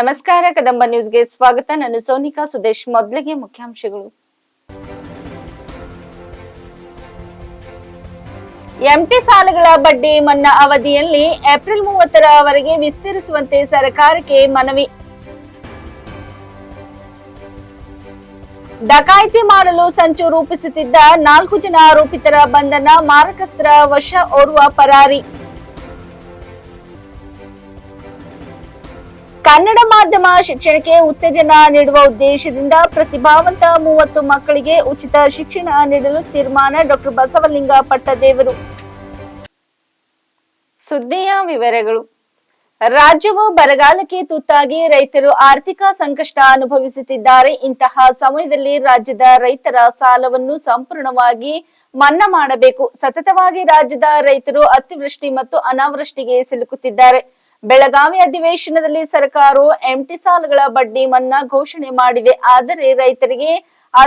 ನಮಸ್ಕಾರ, ಕದಂಬ ನ್ಯೂಸ್ಗೆ ಸ್ವಾಗತ. ನಾನು ಸೋನಿಕಾ ಸುದೇಶ್, ಮೊದಲಿಗೆ ಮುಖ್ಯಾಂಶಗಳು. ಎಂಟಿ ಸಾಲಗಳ ಬಡ್ಡಿ ಮನ್ನಾ ಅವಧಿಯಲ್ಲಿ ಏಪ್ರಿಲ್ ಮೂವತ್ತರವರೆಗೆ ವಿಸ್ತರಿಸುವಂತೆ ಸರ್ಕಾರಕ್ಕೆ ಮನವಿ. ಡಕಾಯಿತಿ ಮಾಡಲು ಸಂಚು ರೂಪಿಸುತ್ತಿದ್ದ ನಾಲ್ಕು ಜನ ಆರೋಪಿತರ ಬಂಧನ ಮಾರಕಸ್ತ್ರ ವಶ ಓರ್ವ ಪರಾರಿ. ಕನ್ನಡ ಮಾಧ್ಯಮ ಶಿಕ್ಷಣಕ್ಕೆ ಉತ್ತೇಜನ ನೀಡುವ ಉದ್ದೇಶದಿಂದ ಪ್ರತಿಭಾವಂತ ಮೂವತ್ತು ಮಕ್ಕಳಿಗೆ ಉಚಿತ ಶಿಕ್ಷಣ ನೀಡಲು ತೀರ್ಮಾನ ಡಾಕ್ಟರ್ ಬಸವಲಿಂಗ ಪಟ್ಟದೇವರು. ಸುದ್ದಿಯ ವಿವರಗಳು. ರಾಜ್ಯವು ಬರಗಾಲಕ್ಕೆ ತುತ್ತಾಗಿ ರೈತರು ಆರ್ಥಿಕ ಸಂಕಷ್ಟ ಅನುಭವಿಸುತ್ತಿದ್ದಾರೆ. ಇಂತಹ ಸಮಯದಲ್ಲಿ ರಾಜ್ಯದ ರೈತರ ಸಾಲವನ್ನು ಸಂಪೂರ್ಣವಾಗಿ ಮನ್ನಾ ಮಾಡಬೇಕು. ಸತತವಾಗಿ ರಾಜ್ಯದ ರೈತರು ಅತಿವೃಷ್ಟಿ ಮತ್ತು ಅನಾವೃಷ್ಟಿಗೆ ಸಿಲುಕುತ್ತಿದ್ದಾರೆ. ಬೆಳಗಾವಿ ಅಧಿವೇಶನದಲ್ಲಿ ಸರ್ಕಾರವು ಎಂಟಿ ಸಾಲಗಳ ಬಡ್ಡಿ ಮನ್ನಾ ಘೋಷಣೆ ಮಾಡಿದೆ. ಆದರೆ ರೈತರಿಗೆ ಆ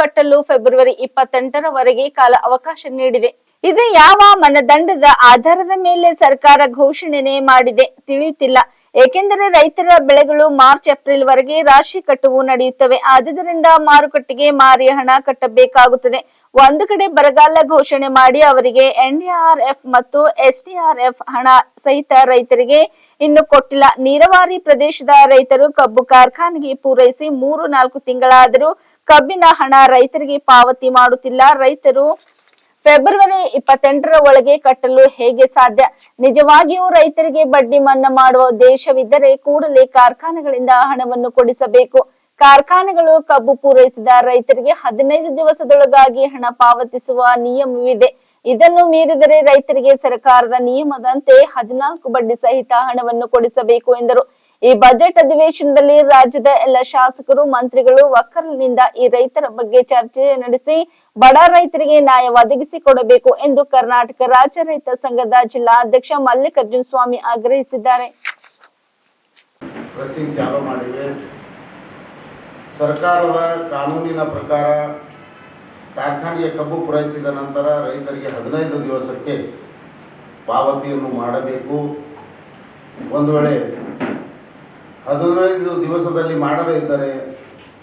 ಕಟ್ಟಲು ಫೆಬ್ರವರಿ ಇಪ್ಪತ್ತೆಂಟರವರೆಗೆ ಕಾಲ ಅವಕಾಶ ನೀಡಿದೆ. ಇದು ಯಾವ ಮನದಂಡದ ಆಧಾರದ ಮೇಲೆ ಸರ್ಕಾರ ಘೋಷಣೆ ಮಾಡಿದೆ ತಿಳಿಯುತ್ತಿಲ್ಲ. ಏಕೆಂದರೆ ರೈತರ ಬೆಳೆಗಳು ಮಾರ್ಚ್ ಏಪ್ರಿಲ್ ವರೆಗೆ ರಾಶಿ ಕಟ್ಟುವು ನಡೆಯುತ್ತವೆ. ಆದ್ದರಿಂದ ಮಾರುಕಟ್ಟೆಗೆ ಮಾರಿ ಹಣ ಕಟ್ಟಬೇಕಾಗುತ್ತದೆ. ಒಂದು ಕಡೆ ಬರಗಾಲ ಘೋಷಣೆ ಮಾಡಿ ಅವರಿಗೆ ಎನ್ಡಿಆರ್ಎಫ್ ಮತ್ತು ಎಸ್ಡಿಆರ್ಎಫ್ ಹಣ ಸಹಿತ ರೈತರಿಗೆ ಇನ್ನು ಕೊಟ್ಟಿಲ್ಲ. ನೀರಾವರಿ ಪ್ರದೇಶದ ರೈತರು ಕಬ್ಬು ಕಾರ್ಖಾನೆಗೆ ಪೂರೈಸಿ ಮೂರು ನಾಲ್ಕು ತಿಂಗಳಾದರೂ ಕಬ್ಬಿನ ಹಣ ರೈತರಿಗೆ ಪಾವತಿ ಮಾಡುತ್ತಿಲ್ಲ. ರೈತರು ಫೆಬ್ರವರಿ ಇಪ್ಪತ್ತೆಂಟರ ಒಳಗೆ ಕಟ್ಟಲು ಹೇಗೆ ಸಾಧ್ಯ? ನಿಜವಾಗಿಯೂ ರೈತರಿಗೆ ಬಡ್ಡಿ ಮನ್ನಾ ಮಾಡುವ ಉದ್ದೇಶವಿದ್ದರೆ ಕೂಡಲೇ ಕಾರ್ಖಾನೆಗಳಿಂದ ಹಣವನ್ನು ಕೊಡಿಸಬೇಕು. ಕಾರ್ಖಾನೆಗಳು ಕಬ್ಬು ಪೂರೈಸಿದ ರೈತರಿಗೆ ಹದಿನೈದು ದಿವಸದೊಳಗಾಗಿ ಹಣ ಪಾವತಿಸುವ ನಿಯಮವಿದೆ. ಇದನ್ನು ಮೀರಿದರೆ ರೈತರಿಗೆ ಸರ್ಕಾರದ ನಿಯಮದಂತೆ ಹದಿನಾಲ್ಕು ಬಡ್ಡಿ ಸಹಿತ ಹಣವನ್ನು ಕೊಡಿಸಬೇಕು ಎಂದರು. ಈ ಬಜೆಟ್ ಅಧಿವೇಶನದಲ್ಲಿ ರಾಜ್ಯದ ಎಲ್ಲ ಶಾಸಕರು, ಮಂತ್ರಿಗಳು ಒಕ್ಕಲಿನಿಂದ ಈ ರೈತರ ಬಗ್ಗೆ ಚರ್ಚೆ ನಡೆಸಿ ಬಡ ರೈತರಿಗೆ ನ್ಯಾಯ ಒದಗಿಸಿಕೊಡಬೇಕು ಎಂದು ಕರ್ನಾಟಕ ರಾಜ್ಯ ರೈತ ಸಂಘದ ಜಿಲ್ಲಾ ಅಧ್ಯಕ್ಷ ಮಲ್ಲಿಕಾರ್ಜುನ ಸ್ವಾಮಿ ಆಗ್ರಹಿಸಿದ್ದಾರೆ. ಸರ್ಕಾರದ ಕಾನೂನಿನ ಪ್ರಕಾರ ಕಾರ್ಖಾನೆಗೆ ಕಬ್ಬು ಪೂರೈಸಿದ ನಂತರ ರೈತರಿಗೆ ಹದಿನೈದು ದಿವಸಕ್ಕೆ ಪಾವತಿಯನ್ನು ಮಾಡಬೇಕು. ಒಂದು ವೇಳೆ ಹದಿನೈದು ದಿವಸದಲ್ಲಿ ಮಾಡದೇ ಇದ್ದರೆ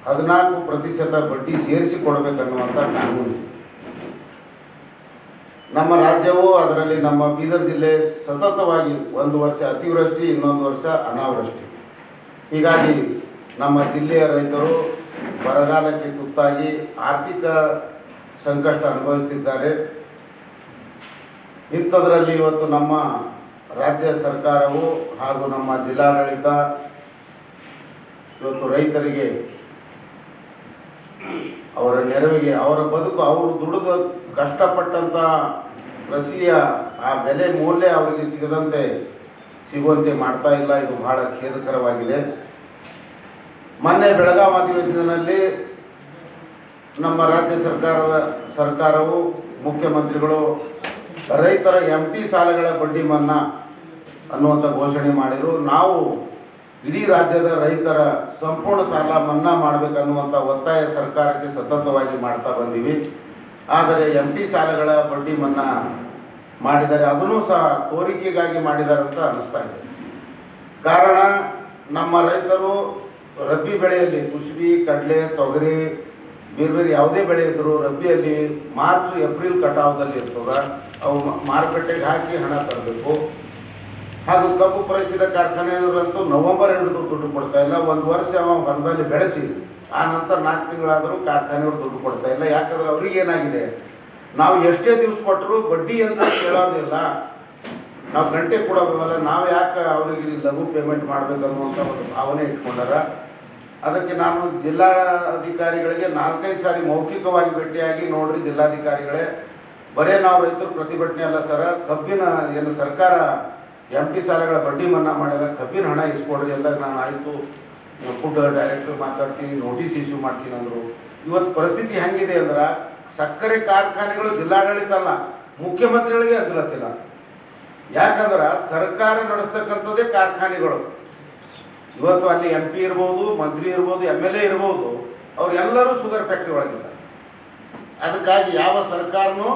ಹದಿನಾಲ್ಕು ಪ್ರತಿಶತ ಬಡ್ಡಿ ಸೇರಿಸಿ ಕೊಡಬೇಕನ್ನುವಂಥ ಕಾನೂನು. ನಮ್ಮ ರಾಜ್ಯವು ಅದರಲ್ಲಿ ನಮ್ಮ ಬೀದರ್ ಜಿಲ್ಲೆ ಸತತವಾಗಿ ಒಂದು ವರ್ಷ ಅತಿವೃಷ್ಟಿ, ಇನ್ನೊಂದು ವರ್ಷ ಅನಾವೃಷ್ಟಿ. ಹೀಗಾಗಿ ನಮ್ಮ ಜಿಲ್ಲೆಯ ರೈತರು ಬರಗಾಲಕ್ಕೆ ತುತ್ತಾಗಿ ಆರ್ಥಿಕ ಸಂಕಷ್ಟ ಅನುಭವಿಸುತ್ತಿದ್ದಾರೆ ಇಂಥದ್ರಲ್ಲಿ ಇವತ್ತು ನಮ್ಮ ರಾಜ್ಯ ಸರ್ಕಾರವು ಹಾಗೂ ನಮ್ಮ ಜಿಲ್ಲಾಡಳಿತ ಇವತ್ತು ರೈತರಿಗೆ ಅವರ ನೆರವಿಗೆ, ಅವರ ಬದುಕು, ಅವರು ದುಡಿದ ಕಷ್ಟಪಟ್ಟಂಥ ಕೃಷಿಯ ಆ ಬೆಲೆ ಮೌಲ್ಯ ಅವರಿಗೆ ಸಿಗದಂತೆ ಸಿಗುವಂತೆ ಮಾಡ್ತಾ ಇಲ್ಲ. ಇದು ಬಹಳ ಖೇದಕರವಾಗಿದೆ. ಮೊನ್ನೆ ಬೆಳಗಾವಿ ಅಧಿವೇಶನದಲ್ಲಿ ನಮ್ಮ ರಾಜ್ಯ ಸರ್ಕಾರದ ಸರ್ಕಾರವು ಮುಖ್ಯಮಂತ್ರಿಗಳು, ರೈತರ ಎಂ ಪಿ ಸಾಲಗಳ ಬಡ್ಡಿ ಮನ್ನಾ ಅನ್ನುವಂಥ ಘೋಷಣೆ ಮಾಡಿದರು. ನಾವು ಇಡೀ ರಾಜ್ಯದ ರೈತರ ಸಂಪೂರ್ಣ ಸಾಲ ಮನ್ನಾ ಮಾಡಬೇಕನ್ನುವಂಥ ಒತ್ತಾಯ ಸರ್ಕಾರಕ್ಕೆ ಸತತವಾಗಿ ಮಾಡ್ತಾ ಬಂದೀವಿ. ಆದರೆ ಎಂ ಪಿ ಸಾಲಗಳ ಬಡ್ಡಿ ಮನ್ನಾ ಮಾಡಿದ್ದಾರೆ ಅದನ್ನೂ ಸಹ ಕೋರಿಕೆಗಾಗಿ ಮಾಡಿದ್ದಾರೆ ಅಂತ ಅನ್ನಿಸ್ತಾ ಇದೆ. ಕಾರಣ ನಮ್ಮ ರೈತರು ರಬ್ಬಿ ಬೆಳೆಯಲ್ಲಿ ಕುಸುಬಿ, ಕಡಲೆ, ತೊಗರಿ, ಬೇರೆ ಬೇರೆ ಯಾವುದೇ ಬೆಳೆ ಇದ್ದರೂ ರಬ್ಬಿಯಲ್ಲಿ ಮಾರ್ಚ್, ಏಪ್ರಿಲ್ ಕಟಾವದಲ್ಲಿ ಇರ್ತದೆ. ಅವು ಮಾರುಕಟ್ಟೆಗೆ ಹಾಕಿ ಹಣ ತರಬೇಕು. ಹಾಗೂ ಕಬ್ಬು ಪೂರೈಸಿದ ಕಾರ್ಖಾನೆಯವರಂತೂ ನವೆಂಬರ್ ಹಿಡಿದು ದುಡ್ಡು ಕೊಡ್ತಾ ಇಲ್ಲ. ಒಂದು ವರ್ಷ ಹೊಲದಲ್ಲಿ ಬೆಳೆಸಿ, ಆ ನಂತರ ನಾಲ್ಕು ತಿಂಗಳಾದರೂ ಕಾರ್ಖಾನೆಯವರು ದುಡ್ಡು ಕೊಡ್ತಾ ಇಲ್ಲ. ಯಾಕಂದ್ರೆ ಅವ್ರಿಗೆ ಏನಾಗಿದೆ? ನಾವು ಎಷ್ಟೇ ದಿವಸ ಕೊಟ್ಟರು ಬಡ್ಡಿ ಅಂತ ಕೇಳೋದಿಲ್ಲ ನಾವು ಗಂಟೆ ಕೊಡೋದಲ್ಲ. ನಾವು ಯಾಕೆ ಅವ್ರಿಗೆ ಲಘು ಪೇಮೆಂಟ್ ಮಾಡ್ಬೇಕನ್ನುವಂಥ ಒಂದು ಭಾವನೆ ಇಟ್ಕೊಂಡಾರ? ಅದಕ್ಕೆ ನಾನು ಜಿಲ್ಲಾಧಿಕಾರಿಗಳಿಗೆ ನಾಲ್ಕೈದು ಸಾರಿ ಮೌಖಿಕವಾಗಿ ಭೇಟಿಯಾಗಿ, ನೋಡ್ರಿ ಜಿಲ್ಲಾಧಿಕಾರಿಗಳೇ, ಬರೇ ನಾವು ರೈತರು ಪ್ರತಿಭಟನೆ ಅಲ್ಲ ಸರ, ಕಬ್ಬಿನ ಏನು ಸರ್ಕಾರ ಎಂ ಟಿ ಸಾಲಗಳ ಬಡ್ಡಿ ಮನ್ನಾ ಮಾಡಿದಾಗ ಕಬ್ಬಿನ ಹಣ ಇಸ್ಕೊಡ್ರಿ ಅಂದಾಗ ನಾನು ಆಯಿತು. ಫುಡ್ ಡೈರೆಕ್ಟರ್ ಮಾತಾಡ್ತೀನಿ, ನೋಟಿಸ್ ಇಶ್ಯೂ ಮಾಡ್ತೀನಿ ಅಂದರು. ಇವತ್ತು ಪರಿಸ್ಥಿತಿ ಹೆಂಗಿದೆ ಅಂದ್ರೆ, ಸಕ್ಕರೆ ಕಾರ್ಖಾನೆಗಳು ಜಿಲ್ಲಾಡಳಿತ ಅಲ್ಲ, ಮುಖ್ಯಮಂತ್ರಿಗಳಿಗೆ ಹಚ್ಚಲತ್ತಿಲ್ಲ ಯಾಕಂದ್ರೆ ಸರ್ಕಾರ ನಡೆಸ್ತಕ್ಕಂಥದ್ದೇ ಕಾರ್ಖಾನೆಗಳು. ಇವತ್ತು ಅಲ್ಲಿ ಎಂ ಪಿ ಇರ್ಬೋದು, ಮಂತ್ರಿ ಇರ್ಬೋದು ಎಂ ಎಲ್ ಎ ಇರ್ಬೋದು, ಅವರೆಲ್ಲರೂ ಶುಗರ್ ಫ್ಯಾಕ್ಟ್ರಿ ಒಳಗಿದ್ದಾರೆ. ಅದಕ್ಕಾಗಿ ಯಾವ ಸರ್ಕಾರನೂ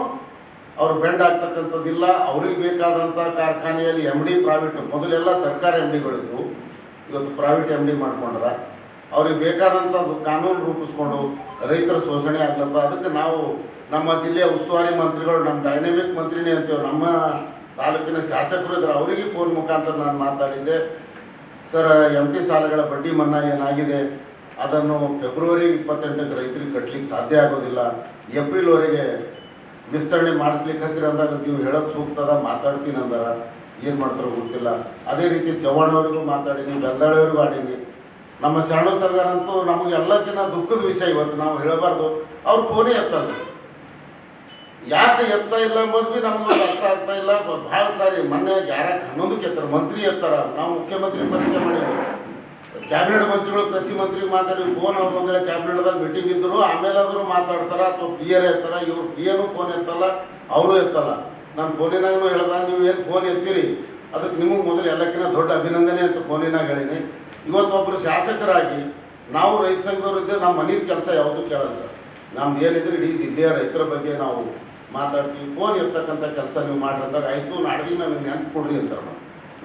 ಅವರು ಬೆಂಡ್ ಆಗ್ತಕ್ಕಂಥದ್ದಿಲ್ಲ. ಅವ್ರಿಗೆ ಬೇಕಾದಂಥ ಕಾರ್ಖಾನೆಯಲ್ಲಿ ಎಂ ಡಿ ಪ್ರೈವೇಟ್ ಮೊದಲೆಲ್ಲ ಸರ್ಕಾರ ಎಂ ಡಿಗಳಿದ್ವು ಇವತ್ತು ಪ್ರೈವೇಟ್ ಎಂ ಡಿ ಮಾಡ್ಕೊಂಡ್ರ. ಅವ್ರಿಗೆ ಬೇಕಾದಂಥದ್ದು ಕಾನೂನು ರೂಪಿಸ್ಕೊಂಡು ರೈತರ ಶೋಷಣೆ ಆಗ್ಲತ್ತ ಅದಕ್ಕೆ ನಾವು ನಮ್ಮ ಜಿಲ್ಲೆಯ ಉಸ್ತುವಾರಿ ಮಂತ್ರಿಗಳು, ನಮ್ಮ ಡೈನಾಮಿಕ್ ಮಂತ್ರಿನೇ ಅಂತೇವೆ. ನಮ್ಮ ತಾಲೂಕಿನ ಶಾಸಕರು ಇದ್ರೆ ಅವರಿಗೆ ಫೋನ್ ಮುಖಾಂತರ ನಾನು ಮಾತಾಡಿದ್ದೆ. ಸರ್ ಎಂ ಟಿ ಸಾಲಗಳ ಬಡ್ಡಿ ಮನ್ನಾ ಏನಾಗಿದೆ? ಅದನ್ನು ಫೆಬ್ರವರಿ ಇಪ್ಪತ್ತೆಂಟಕ್ಕೆ ರೈತರಿಗೆ ಕಟ್ಟಲಿಕ್ಕೆ ಸಾಧ್ಯ ಆಗೋದಿಲ್ಲ. ಏಪ್ರಿಲ್ವರೆಗೆ ವಿಸ್ತರಣೆ ಮಾಡಿಸ್ಲಿಕ್ಕೆ ಹಚ್ಚಿರ ಅಂದಾಗ ನೀವು ಹೇಳೋದು ಸೂಕ್ತದ ಮಾತಾಡ್ತೀನಿ ಅಂದಾರ. ಏನು ಮಾಡ್ತಾರೋ ಗೊತ್ತಿಲ್ಲ. ಅದೇ ರೀತಿ ಚವ್ಹಾಣ್ ಅವರಿಗೂ ಮಾತಾಡೀನಿ, ಬೆಂದಾಳವರಿಗೂ ಆಡೀನಿ. ನಮ್ಮ ಶರಣ ಸರ್ಕಾರ ಅಂತೂ ನಮಗೆ ಎಲ್ಲಕ್ಕಿಂತ ದುಃಖದ ವಿಷಯ ಇವತ್ತು ನಾವು ಹೇಳಬಾರ್ದು. ಅವ್ರು ಫೋನೇ ಎತ್ತಲ್ಲ. ಯಾಕೆ ಎತ್ತ ಇಲ್ಲ ಎಂಬುದು ಭೀ ನಮ್ಗೆ ಅರ್ಥ ಆಗ್ತಾ ಇಲ್ಲ. ಭಾಳ ಸಾರಿ ಮೊನ್ನೆ ಯಾರಕ್ಕೆ ಹನ್ನೊಂದಕ್ಕೆ ಎತ್ತರ ಮಂತ್ರಿ ಎತ್ತರ, ನಾವು ಮುಖ್ಯಮಂತ್ರಿ ಪರಿಚಯ ಮಾಡಿದ್ವಿ. ಕ್ಯಾಬಿನೆಟ್ ಮಂತ್ರಿಗಳು, ಕೃಷಿ ಮಂತ್ರಿ ಮಾತಾಡಿ, ಫೋನ್ ಅವ್ರು ಒಂದ್ ಕ್ಯಾಬಿನೆಟ್ದಾಗ ಮೀಟಿಂಗ್ ಇದ್ದರು ಆಮೇಲೆ ಆದರೂ ಮಾತಾಡ್ತಾರ, ಅಥವಾ ಪಿ ಎರ್ ಎತ್ತಾರ, ಇವ್ರು ಪಿ ಎನು ಫೋನ್ ಎತ್ತಲ್ಲ, ಅವರು ಎತ್ತಲ್ಲ. ನಾನು ಫೋನಿನಾಗೂ ಹೇಳ್ದ, ನೀವು ಏನು ಫೋನ್ ಎತ್ತೀರಿ? ಅದಕ್ಕೆ ನಿಮಗೆ ಮೊದಲು ಎಲ್ಲಕ್ಕಿಂತ ದೊಡ್ಡ ಅಭಿನಂದನೆ ಅಂತ ಫೋನಿನಾಗ ಹೇಳಿನಿ. ಇವತ್ತು ಒಬ್ಬರು ಶಾಸಕರಾಗಿ, ನಾವು ರೈತ ಸಂಘದವ್ರು ಇದ್ದರೆ ನಮ್ಮ ಮನೆಯ ಕೆಲಸ ಯಾವುದು ಕೇಳಲ್ಲ ಸರ್. ನಮ್ದು ಏನಿದ್ರೆ ಇಡೀ ಜಿಲ್ಲೆಯ ರೈತರ ಬಗ್ಗೆ ನಾವು ಮಾತಾಡ್ತೀವಿ, ಫೋನ್ ಇರ್ತಕ್ಕಂಥ ಕೆಲಸ ನೀವು ಮಾಡ್ರಿ ಅಂದಾಗ, ಆಯಿತು ನಾಡ್ದಿನ ನೀವು ನೆನ್ಪು ಕೊಡ್ರಿ ಅಂತಾರೆ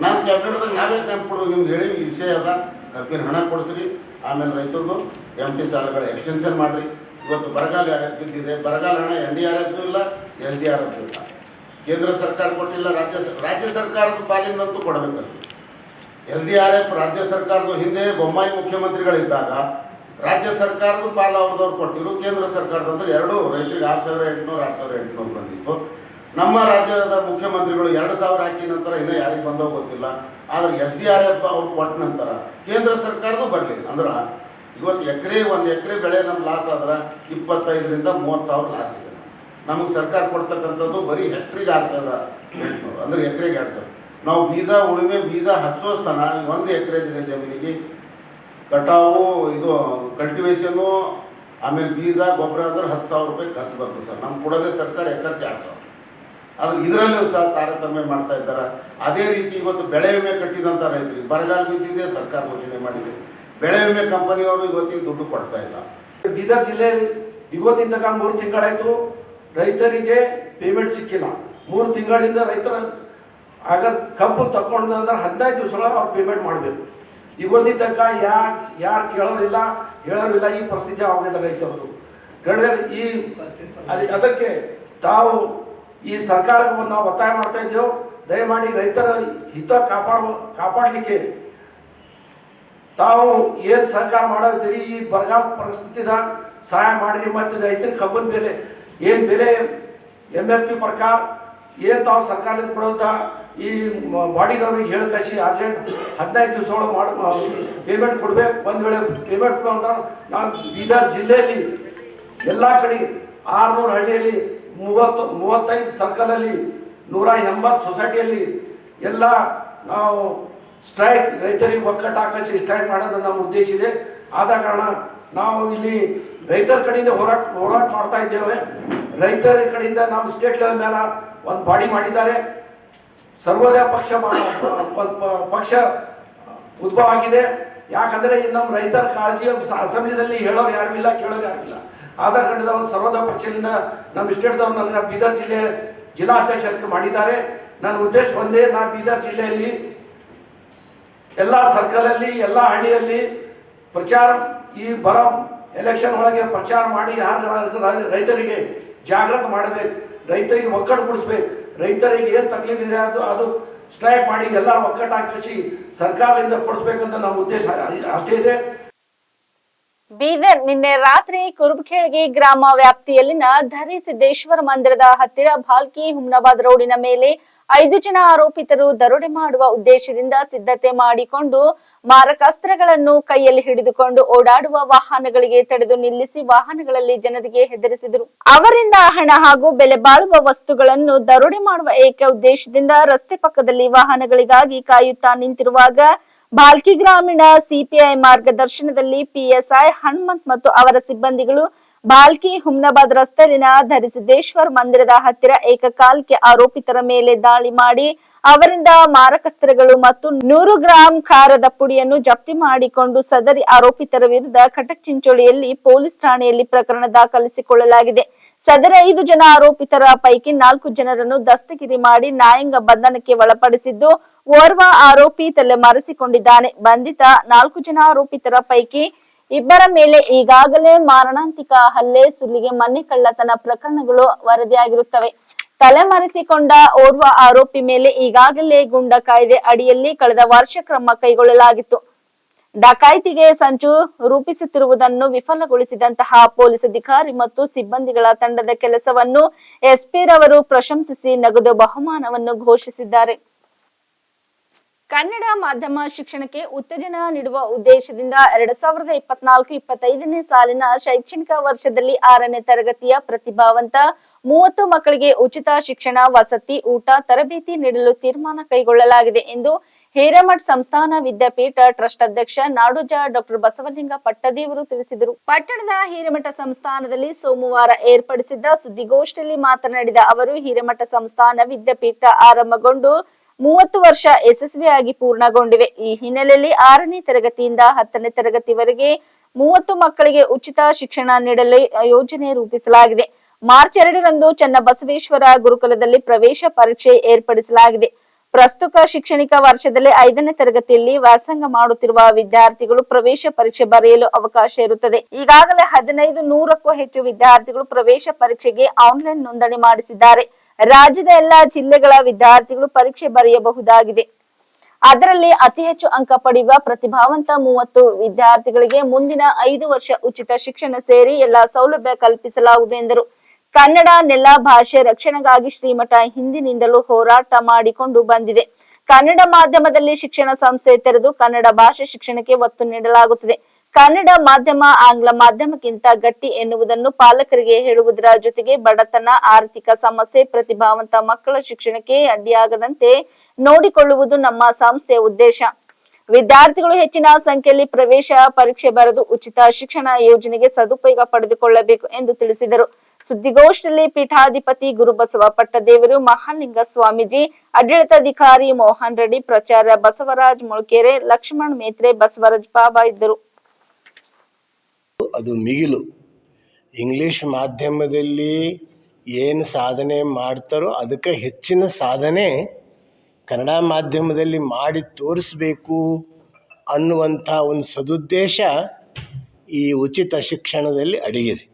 ನಾನು ಕ್ಯಾಬಿನೆಟ್ದಾಗ ನಾವೇ ನೆನ್ಪು ಕೊಡ್ಬೇಕು ನಿಮ್ಗೆ ಹೇಳಿ, ಈ ವಿಷಯ ಅದ ಕಬ್ಬಿನ ಹಣ ಕೊಡಿಸ್ರಿ. ಆಮೇಲೆ ರೈತರಿಗೂ ಎಂ ಟಿ ಸಾಲಗಳ ಎಕ್ಸ್ಟೆನ್ಷನ್ ಮಾಡಿರಿ. ಇವತ್ತು ಬರಗಾಲ ಬಿದ್ದಿದೆ, ಬರಗಾಲ ಹಣ ಎನ್ ಡಿ ಆರ್ ಎಫ್ ಇಲ್ಲ ಎಸ್ ಡಿ ಆರ್ ಎಫ್ ಇಲ್ಲ. ಕೇಂದ್ರ ಸರ್ಕಾರ ಕೊಟ್ಟಿಲ್ಲ, ರಾಜ್ಯ ರಾಜ್ಯ ಸರ್ಕಾರದ ಪಾಲಿಂದಂತೂ ಕೊಡಬೇಕಲ್ಲ. ಎಲ್ ಡಿ ಆರ್ ಎಫ್ ರಾಜ್ಯ ಸರ್ಕಾರದ ಹಿಂದೆ ಬೊಮ್ಮಾಯಿ ಮುಖ್ಯಮಂತ್ರಿಗಳಿದ್ದಾಗ ರಾಜ್ಯ ಸರ್ಕಾರದ ಪಾಲು ಅವ್ರದವ್ರು ಕೊಟ್ಟಿರು, ಕೇಂದ್ರ ಸರ್ಕಾರದಂದ್ರೆ ಎರಡು, ರೈತರಿಗೆ ಆರು ಸಾವಿರ ಎಂಟುನೂರು, ಆರು ಸಾವಿರ ಎಂಟುನೂರು ಬಂದಿತ್ತು. ನಮ್ಮ ರಾಜ್ಯದ ಮುಖ್ಯಮಂತ್ರಿಗಳು ಎರಡು ಸಾವಿರ ಹಾಕಿ ನಂತರ ಇನ್ನೂ ಯಾರಿಗೆ ಬಂದೋ ಗೊತ್ತಿಲ್ಲ. ಆದ್ರೆ ಎಸ್ ಡಿ ಆರ್ ಎಫ್ ಅವ್ರು ಕೊಟ್ಟ ನಂತರ ಕೇಂದ್ರ ಸರ್ಕಾರದೂ ಬರಲಿ ಅಂದ್ರೆ ಇವತ್ತು ಎಕರೆ, ಒಂದು ಎಕರೆ ಬೆಳೆ ನಮ್ಮ ಲಾಸ್ ಆದ್ರೆ ಇಪ್ಪತ್ತೈದರಿಂದ ಮೂವತ್ತು ಸಾವಿರ ಲಾಸ್ ಇದೆ. ನಮಗೆ ಸರ್ಕಾರ ಕೊಡ್ತಕ್ಕಂಥದ್ದು ಬರೀ ಹೆಕ್ಟ್ರಿಗೆ ಆರು ಸಾವಿರ ಎಂಟುನೂರು, ಅಂದ್ರೆ ಎಕರೆಗೆ ಎರಡು ಸಾವಿರ. ನಾವು ಬೀಜ, ಉಳುಮೆ ಬೀಜ ಹಚ್ಚೋಸ್ತನ ಒಂದು ಎಕರೆ ಜಮೀನಿಗೆ ಕಟಾವು, ಇದು ಕಲ್ಟಿವೇಶನು ಆಮೇಲೆ ಬೀಜ, ಗೊಬ್ಬರ ಅಂದ್ರೆ ಹತ್ತು ಸಾವಿರ ರೂಪಾಯಿ ಖರ್ಚು ಬರ್ತದೆ ಸರ್. ನಮ್ಗೆ ಕೊಡೋದೇ ಸರ್ಕಾರ ಎಕರೆಗೆ ಎರಡು ಸಾವಿರ. ಅದು ಇದರಲ್ಲೂ ಸಹ ತಾರತಮ್ಯ ಮಾಡ್ತಾ ಇದ್ದಾರೆ. ಅದೇ ರೀತಿ ಇವತ್ತು ಬೆಳೆ ವಿಮೆ ಕಟ್ಟಿದಂಥ ರೈತರಿಗೆ ಬರಗಾಲ ಬಿದ್ದಿದೆ, ಸರ್ಕಾರ ಘೋಷಣೆ ಮಾಡಿದೆ. ಬೆಳೆ ವಿಮೆ ಕಂಪನಿಯವರು ಇವತ್ತಿಗೆ ದುಡ್ಡು ಕೊಡ್ತಾ ಇಲ್ಲ. ಬೀದರ್ ಜಿಲ್ಲೆಯಲ್ಲಿ ಇವತ್ತಿಂದ ಮೂರು ತಿಂಗಳಾಯಿತು, ರೈತರಿಗೆ ಪೇಮೆಂಟ್ ಸಿಕ್ಕಿಲ್ಲ. ಮೂರು ತಿಂಗಳಿಂದ ರೈತರ ಆಗ ಕಬ್ಬು ತಕೊಂಡ್ರೆ ಹದಿನೈದು ದಿವಸ ಅವ್ರು ಪೇಮೆಂಟ್ ಮಾಡಬೇಕು. ತನಕ ಯಾರು ಯಾರು ಕೇಳೋರಿಲ್ಲ, ಹೇಳೋರಿಲ್ಲ, ಈ ಪರಿಸ್ಥಿತಿ ಆಗಿದೆ ರೈತರದು ಗಡ್ಡೆ ಈ ಅದೇ ಅದಕ್ಕೆ ತಾವು ಈ ಸರ್ಕಾರವನ್ನು ನಾವು ಒತ್ತಾಯ ಮಾಡ್ತಾ ಇದ್ದೇವೆ. ದಯಮಾಡಿ ರೈತರ ಹಿತ ಕಾಪಾಡ ಕಾಪಾಡಲಿಕ್ಕೆ ತಾವು ಏನು ಸರ್ಕಾರ ಮಾಡತ್ತೀರಿ ಈ ಬರಗಾಲ ಪರಿಸ್ಥಿತಿದಾಗ ಸಹಾಯ ಮಾಡಿ ಮತ್ತು ರೈತರ ಕಬ್ಬನ ಬೆಲೆ, ಏನು ಬೆಲೆ ಎಂ ಎಸ್ ಪಿ ಪ್ರಕಾರ, ಏನು ತಾವು ಸರ್ಕಾರದಿಂದ ಕೊಡುತ್ತಾ ಈ ಬಾಡಿದವ್ರಿಗೆ ಹೇಳಿ ಕಳಿಸಿ ಅರ್ಜೆಂಟ್ ಹದಿನೈದು ದಿವಸ ಒಳಗೆ ಮಾಡಿ ಪೇಮೆಂಟ್ ಕೊಡ್ಬೇಕು. ಒಂದು ವೇಳೆ ಪೇಮೆಂಟ್ ಅಂತ ನಾವು ಬೀದರ್ ಜಿಲ್ಲೆಯಲ್ಲಿ ಎಲ್ಲ ಕಡೆ ಆರುನೂರು ಹಳ್ಳಿಯಲ್ಲಿ ಮೂವತ್ತು, ಮೂವತ್ತೈದು ಸರ್ಕಲಲ್ಲಿ ನೂರ ಎಂಬತ್ತು ಸೊಸೈಟಿಯಲ್ಲಿ ಎಲ್ಲ ನಾವು ಸ್ಟ್ರೈಕ್ ರೈತರಿಗೆ ಒಕ್ಕಟ್ಟು ಹಾಕಿಸಿ ಸ್ಟ್ರೈಕ್ ಮಾಡೋದು ನಮ್ಮ ಉದ್ದೇಶ ಇದೆ. ಆದ ಕಾರಣ ನಾವು ಇಲ್ಲಿ ರೈತರ ಕಡೆಯಿಂದ ಹೋರಾಟ ಹೋರಾಟ ಮಾಡ್ತಾ ಇದ್ದೇವೆ. ರೈತರ ಕಡೆಯಿಂದ ನಮ್ಮ ಸ್ಟೇಟ್ ಲೆವೆಲ್ ಮೇಲೆ ಒಂದು ಬಾಡಿ ಮಾಡಿದ್ದಾರೆ. ಸರ್ವೋದಯ ಪಕ್ಷ ಪಕ್ಷ ಉದ್ಭವ ಆಗಿದೆ. ಯಾಕಂದ್ರೆ ನಮ್ಮ ರೈತರ ಕಾಳಜಿ ಅಸೆಂಬ್ಲಿದಲ್ಲಿ ಹೇಳೋರು ಯಾರು ಇಲ್ಲ, ಕೇಳೋರು ಯಾರು ಇಲ್ಲ. ಕಂಡದ ಒಂದು ಸರ್ವೋದಯ ಪಕ್ಷದಿಂದ ನಮ್ಮ ಸ್ಟೇಟ್ದವ್ರು ನನ್ನ ಬೀದರ್ ಜಿಲ್ಲೆ ಜಿಲ್ಲಾ ಅಧ್ಯಕ್ಷರಿಗೆ ಮಾಡಿದ್ದಾರೆ. ನನ್ನ ಉದ್ದೇಶ ಒಂದೇ ನಾನು ಬೀದರ್ ಜಿಲ್ಲೆಯಲ್ಲಿ ಎಲ್ಲ ಸರ್ಕಲಲ್ಲಿ, ಎಲ್ಲ ಹಳ್ಳಿಯಲ್ಲಿ ಪ್ರಚಾರ ಈ ಬರ ಎಲೆಕ್ಷನ್ ಒಳಗೆ ಪ್ರಚಾರ ಮಾಡಿ ಯಾರು ರೈತರಿಗೆ ಜಾಗೃತ ಮಾಡಬೇಕು, ರೈತರಿಗೆ ಒಕ್ಕಟ್ಟುಗೂಡಿಸ್ಬೇಕು ರೈತರಿಗೆ ಏನು ತಕ್ಲೀಫ್ ಇದೆ ಅದು ಅದು ಸ್ಟ್ರೈಕ್ ಮಾಡಿ ಎಲ್ಲ ಒಕ್ಕಟ್ಟು ಹಾಕಿಸಿ ಸರ್ಕಾರದಿಂದ ಕೊಡಿಸ್ಬೇಕಂತ ನಮ್ಮ ಉದ್ದೇಶ. ಅಷ್ಟೇ ಇದೆ. ಬೀದರ್ ನಿನ್ನೆ ರಾತ್ರಿ ಕುರುಬಖೇಳ್ಗಿ ಗ್ರಾಮ ವ್ಯಾಪ್ತಿಯಲ್ಲಿನ ಧರಿ ಸಿದ್ದೇಶ್ವರ ಮಂದಿರದ ಹತ್ತಿರ ಭಾಲ್ಕಿ ಹುಮ್ನಾಬಾದ್ ರೋಡಿನ ಮೇಲೆ ಐದು ಜನ ಆರೋಪಿತರು ದರೋಡೆ ಮಾಡುವ ಉದ್ದೇಶದಿಂದ ಸಿದ್ಧತೆ ಮಾಡಿಕೊಂಡು ಮಾರಕಾಸ್ತ್ರಗಳನ್ನು ಕೈಯಲ್ಲಿ ಹಿಡಿದುಕೊಂಡು ಓಡಾಡುವ ವಾಹನಗಳಿಗೆ ತಡೆದು ನಿಲ್ಲಿಸಿ ವಾಹನಗಳಲ್ಲಿ ಜನರಿಗೆ ಹೆದರಿಸಿದರು. ಅವರಿಂದ ಹಣ ಹಾಗೂ ಬೆಲೆ ಬಾಳುವ ವಸ್ತುಗಳನ್ನು ದರೋಡೆ ಮಾಡುವ ಏಕ ಉದ್ದೇಶದಿಂದ ರಸ್ತೆ ಪಕ್ಕದಲ್ಲಿ ವಾಹನಗಳಿಗಾಗಿ ಕಾಯುತ್ತಾ ನಿಂತಿರುವಾಗ ಬಾಲ್ಕಿ ಗ್ರಾಮೀಣ ಸಿಪಿಐ ಮಾರ್ಗದರ್ಶನದಲ್ಲಿ ಪಿಎಸ್ಐ ಹನುಮಂತ್ ಮತ್ತು ಅವರ ಸಿಬ್ಬಂದಿಗಳು ಬಾಲ್ಕಿ ಹುಮ್ನಾಬಾದ್ ರಸ್ತೆಯಲ್ಲಿನ ಧರಿಸಿದ್ದೇಶ್ವರ್ ಮಂದಿರದ ಹತ್ತಿರ ಏಕಕಾಲಕ್ಕೆ ಆರೋಪಿತರ ಮೇಲೆ ದಾಳಿ ಮಾಡಿ ಅವರಿಂದ ಮಾರಕಸ್ತ್ರಗಳು ಮತ್ತು ನೂರು ಗ್ರಾಂ ಖಾರದ ಪುಡಿಯನ್ನು ಜಪ್ತಿ ಮಾಡಿಕೊಂಡು ಸದರಿ ಆರೋಪಿತರ ವಿರುದ್ಧ ಕಟಕ್ ಚಿಂಚೋಳಿಯಲ್ಲಿ ಪೊಲೀಸ್ ಠಾಣೆಯಲ್ಲಿ ಪ್ರಕರಣ ದಾಖಲಿಸಿಕೊಳ್ಳಲಾಗಿದೆ. ಸದರ ಐದು ಜನ ಆರೋಪಿತರ ಪೈಕಿ ನಾಲ್ಕು ಜನರನ್ನು ದಸ್ತಗಿರಿ ಮಾಡಿ ನ್ಯಾಯಾಂಗ ಬಂಧನಕ್ಕೆ ಒಳಪಡಿಸಿದ್ದು, ಓರ್ವ ಆರೋಪಿ ತಲೆಮರೆಸಿಕೊಂಡಿದ್ದಾನೆ. ಬಂಧಿತ ನಾಲ್ಕು ಜನ ಆರೋಪಿತರ ಪೈಕಿ ಇಬ್ಬರ ಮೇಲೆ ಈಗಾಗಲೇ ಮಾರಣಾಂತಿಕ ಹಲ್ಲೆ, ಸುಲಿಗೆ ಮನೆ ಕಳ್ಳತನ ಪ್ರಕರಣಗಳು ವರದಿಯಾಗಿರುತ್ತವೆ. ತಲೆಮರೆಸಿಕೊಂಡ ಓರ್ವ ಆರೋಪಿ ಮೇಲೆ ಈಗಾಗಲೇ ಗುಂಡ ಕಾಯ್ದೆ ಅಡಿಯಲ್ಲಿ ಕಳೆದ ವರ್ಷ ಕ್ರಮ ಕೈಗೊಳ್ಳಲಾಗಿತ್ತು. ಡಕಾಯಿತಿಗೆ ಸಂಚು ರೂಪಿಸುತ್ತಿರುವುದನ್ನು ವಿಫಲಗೊಳಿಸಿದಂತಹ ಪೊಲೀಸ್ ಅಧಿಕಾರಿ ಮತ್ತು ಸಿಬ್ಬಂದಿಗಳ ತಂಡದ ಕೆಲಸವನ್ನು ಎಸ್ಪಿ ರವರು ಪ್ರಶಂಸಿಸಿ ನಗದು ಬಹುಮಾನವನ್ನು ಘೋಷಿಸಿದ್ದಾರೆ. ಕನ್ನಡ ಮಾಧ್ಯಮ ಶಿಕ್ಷಣಕ್ಕೆ ಉತ್ತೇಜನ ನೀಡುವ ಉದ್ದೇಶದಿಂದ ಎರಡ್ ಸಾವಿರದ ಇಪ್ಪತ್ನಾಲ್ಕು, ಇಪ್ಪತ್ತೈದನೇ ಸಾಲಿನ ಶೈಕ್ಷಣಿಕ ವರ್ಷದಲ್ಲಿ ಆರನೇ ತರಗತಿಯ ಪ್ರತಿಭಾವಂತ ಮೂವತ್ತು ಮಕ್ಕಳಿಗೆ ಉಚಿತ ಶಿಕ್ಷಣ, ವಸತಿ, ಊಟ, ತರಬೇತಿ ನೀಡಲು ತೀರ್ಮಾನ ಕೈಗೊಳ್ಳಲಾಗಿದೆ ಎಂದು ಹಿರೇಮಠ್ ಸಂಸ್ಥಾನ ವಿದ್ಯಾಪೀಠ ಟ್ರಸ್ಟ್ ಅಧ್ಯಕ್ಷ ನಾಡೋಜ ಡಾಕ್ಟರ್ ಬಸವಲಿಂಗ ಪಟ್ಟದೇವರು ತಿಳಿಸಿದರು. ಪಟ್ಟಣದ ಹಿರೇಮಠ ಸಂಸ್ಥಾನದಲ್ಲಿ ಸೋಮವಾರ ಏರ್ಪಡಿಸಿದ್ದ ಸುದ್ದಿಗೋಷ್ಠಿಯಲ್ಲಿ ಮಾತನಾಡಿದ ಅವರು, ಹಿರೇಮಠ ಸಂಸ್ಥಾನ ವಿದ್ಯಾಪೀಠ ಆರಂಭಗೊಂಡು ಮೂವತ್ತು ವರ್ಷ ಯಶಸ್ವಿಯಾಗಿ ಪೂರ್ಣಗೊಂಡಿವೆ. ಈ ಹಿನ್ನೆಲೆಯಲ್ಲಿ ಆರನೇ ತರಗತಿಯಿಂದ ಹತ್ತನೇ ತರಗತಿವರೆಗೆ ಮೂವತ್ತು ಮಕ್ಕಳಿಗೆ ಉಚಿತ ಶಿಕ್ಷಣ ನೀಡಲು ಯೋಜನೆ ರೂಪಿಸಲಾಗಿದೆ. ಮಾರ್ಚ್ ಎರಡರಂದು ಚನ್ನಬಸವೇಶ್ವರ ಗುರುಕುಲದಲ್ಲಿ ಪ್ರವೇಶ ಪರೀಕ್ಷೆ ಏರ್ಪಡಿಸಲಾಗಿದೆ. ಪ್ರಸ್ತುತ ಶೈಕ್ಷಣಿಕ ವರ್ಷದಲ್ಲಿ ಐದನೇ ತರಗತಿಯಲ್ಲಿ ವ್ಯಾಸಂಗ ಮಾಡುತ್ತಿರುವ ವಿದ್ಯಾರ್ಥಿಗಳು ಪ್ರವೇಶ ಪರೀಕ್ಷೆ ಬರೆಯಲು ಅವಕಾಶ ಇರುತ್ತದೆ. ಈಗಾಗಲೇ ಹದಿನೈದು ನೂರಕ್ಕೂ ಹೆಚ್ಚು ವಿದ್ಯಾರ್ಥಿಗಳು ಪ್ರವೇಶ ಪರೀಕ್ಷೆಗೆ ಆನ್ಲೈನ್ ನೋಂದಣಿ ಮಾಡಿಸಿದ್ದಾರೆ. ರಾಜ್ಯದ ಎಲ್ಲಾ ಜಿಲ್ಲೆಗಳ ವಿದ್ಯಾರ್ಥಿಗಳು ಪರೀಕ್ಷೆ ಬರೆಯಬಹುದಾಗಿದೆ. ಅದರಲ್ಲಿ ಅತಿ ಹೆಚ್ಚು ಅಂಕ ಪಡೆಯುವ ಪ್ರತಿಭಾವಂತ ಮೂವತ್ತು ವಿದ್ಯಾರ್ಥಿಗಳಿಗೆ ಮುಂದಿನ ಐದು ವರ್ಷ ಉಚಿತ ಶಿಕ್ಷಣ ಸೇರಿ ಎಲ್ಲಾ ಸೌಲಭ್ಯ ಕಲ್ಪಿಸಲಾಗುವುದು ಎಂದರು. ಕನ್ನಡ ನೆಲ ಭಾಷೆ ರಕ್ಷಣೆಗಾಗಿ ಶ್ರೀಮಠ ಹಿಂದಿನಿಂದಲೂ ಹೋರಾಟ ಮಾಡಿಕೊಂಡು ಬಂದಿದೆ. ಕನ್ನಡ ಮಾಧ್ಯಮದಲ್ಲಿ ಶಿಕ್ಷಣ ಸಂಸ್ಥೆ ತೆರೆದು ಕನ್ನಡ ಭಾಷೆ ಶಿಕ್ಷಣಕ್ಕೆ ಒತ್ತು ನೀಡಲಾಗುತ್ತದೆ. ಕನ್ನಡ ಮಾಧ್ಯಮ, ಆಂಗ್ಲ ಮಾಧ್ಯಮಕ್ಕಿಂತ ಗಟ್ಟಿ ಎನ್ನುವುದನ್ನು ಪಾಲಕರಿಗೆ ಹೇಳುವುದರ ಜೊತೆಗೆ ಬಡತನ, ಆರ್ಥಿಕ ಸಮಸ್ಯೆ, ಪ್ರತಿಭಾವಂತ ಮಕ್ಕಳ ಶಿಕ್ಷಣಕ್ಕೆ ಅಡ್ಡಿಯಾಗದಂತೆ ನೋಡಿಕೊಳ್ಳುವುದು ನಮ್ಮ ಸಂಸ್ಥೆಯ ಉದ್ದೇಶ. ವಿದ್ಯಾರ್ಥಿಗಳು ಹೆಚ್ಚಿನ ಸಂಖ್ಯೆಯಲ್ಲಿ ಪ್ರವೇಶ ಪರೀಕ್ಷೆ ಬರೆದು ಉಚಿತ ಶಿಕ್ಷಣ ಯೋಜನೆಗೆ ಸದುಪಯೋಗ ಪಡೆದುಕೊಳ್ಳಬೇಕು ಎಂದು ತಿಳಿಸಿದರು. ಸುದ್ದಿಗೋಷ್ಠಿಯಲ್ಲಿ ಪೀಠಾಧಿಪತಿ ಗುರುಬಸವ ಪಟ್ಟದೇವರು ಮಹಾಲಿಂಗ ಸ್ವಾಮೀಜಿ ಆಡಳಿತಾಧಿಕಾರಿ ಮೋಹನ್ ರೆಡ್ಡಿ, ಪ್ರಚಾರ್ಯ ಬಸವರಾಜ್ ಮೊಳಕೆರೆ ಲಕ್ಷ್ಮಣ್ ಮೇತ್ರೆ, ಬಸವರಾಜ್ ಬಾಬಾ ಇದ್ದರು. ಅದು ಮಿಗಿಲು. ಇಂಗ್ಲೀಷ್ ಮಾಧ್ಯಮದಲ್ಲಿ ಏನು ಸಾಧನೆ ಮಾಡ್ತಾರೋ ಅದಕ್ಕೆ ಹೆಚ್ಚಿನ ಸಾಧನೆ ಕನ್ನಡ ಮಾಧ್ಯಮದಲ್ಲಿ ಮಾಡಿ ತೋರಿಸ್ಬೇಕು ಅನ್ನುವಂಥ ಒಂದು ಸದುದ್ದೇಶ ಈ ಉಚಿತ ಶಿಕ್ಷಣದಲ್ಲಿ ಅಡಗಿದೆ.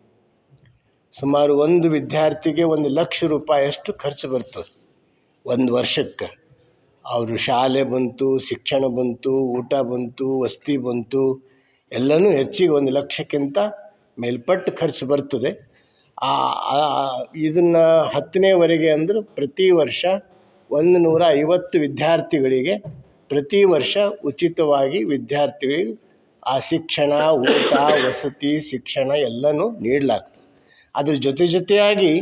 ಸುಮಾರು ಒಂದು ವಿದ್ಯಾರ್ಥಿಗೆ ಒಂದು ಲಕ್ಷ ರೂಪಾಯಿಯಷ್ಟು ಖರ್ಚು ಬರ್ತದೆ ಒಂದು ವರ್ಷಕ್ಕೆ. ಅವರು ಶಾಲೆ ಬಂತು, ಶಿಕ್ಷಣ ಬಂತು, ಊಟ ಬಂತು, ವಸತಿ ಬಂತು ಎಲ್ಲನೂ ಹೆಚ್ಚಿಗೆ ಒಂದು ಲಕ್ಷಕ್ಕಿಂತ ಮೇಲ್ಪಟ್ಟು ಖರ್ಚು ಬರ್ತದೆ. ಆ ಇದನ್ನು ಹತ್ತನೇವರೆಗೆ ಅಂದ್ರೆ ಪ್ರತಿ ವರ್ಷ ಒಂದು ನೂರ ಐವತ್ತು ವಿದ್ಯಾರ್ಥಿಗಳಿಗೆ ಪ್ರತಿ ವರ್ಷ ಉಚಿತವಾಗಿ ವಿದ್ಯಾರ್ಥಿಗಳಿಗೆ ಆ ಶಿಕ್ಷಣ, ಊಟ, ವಸತಿ, ಶಿಕ್ಷಣ ಎಲ್ಲನೂ ನೀಡಲಾಗ್ತದೆ. ಅದ್ರ ಜೊತೆ ಜೊತೆಯಾಗಿ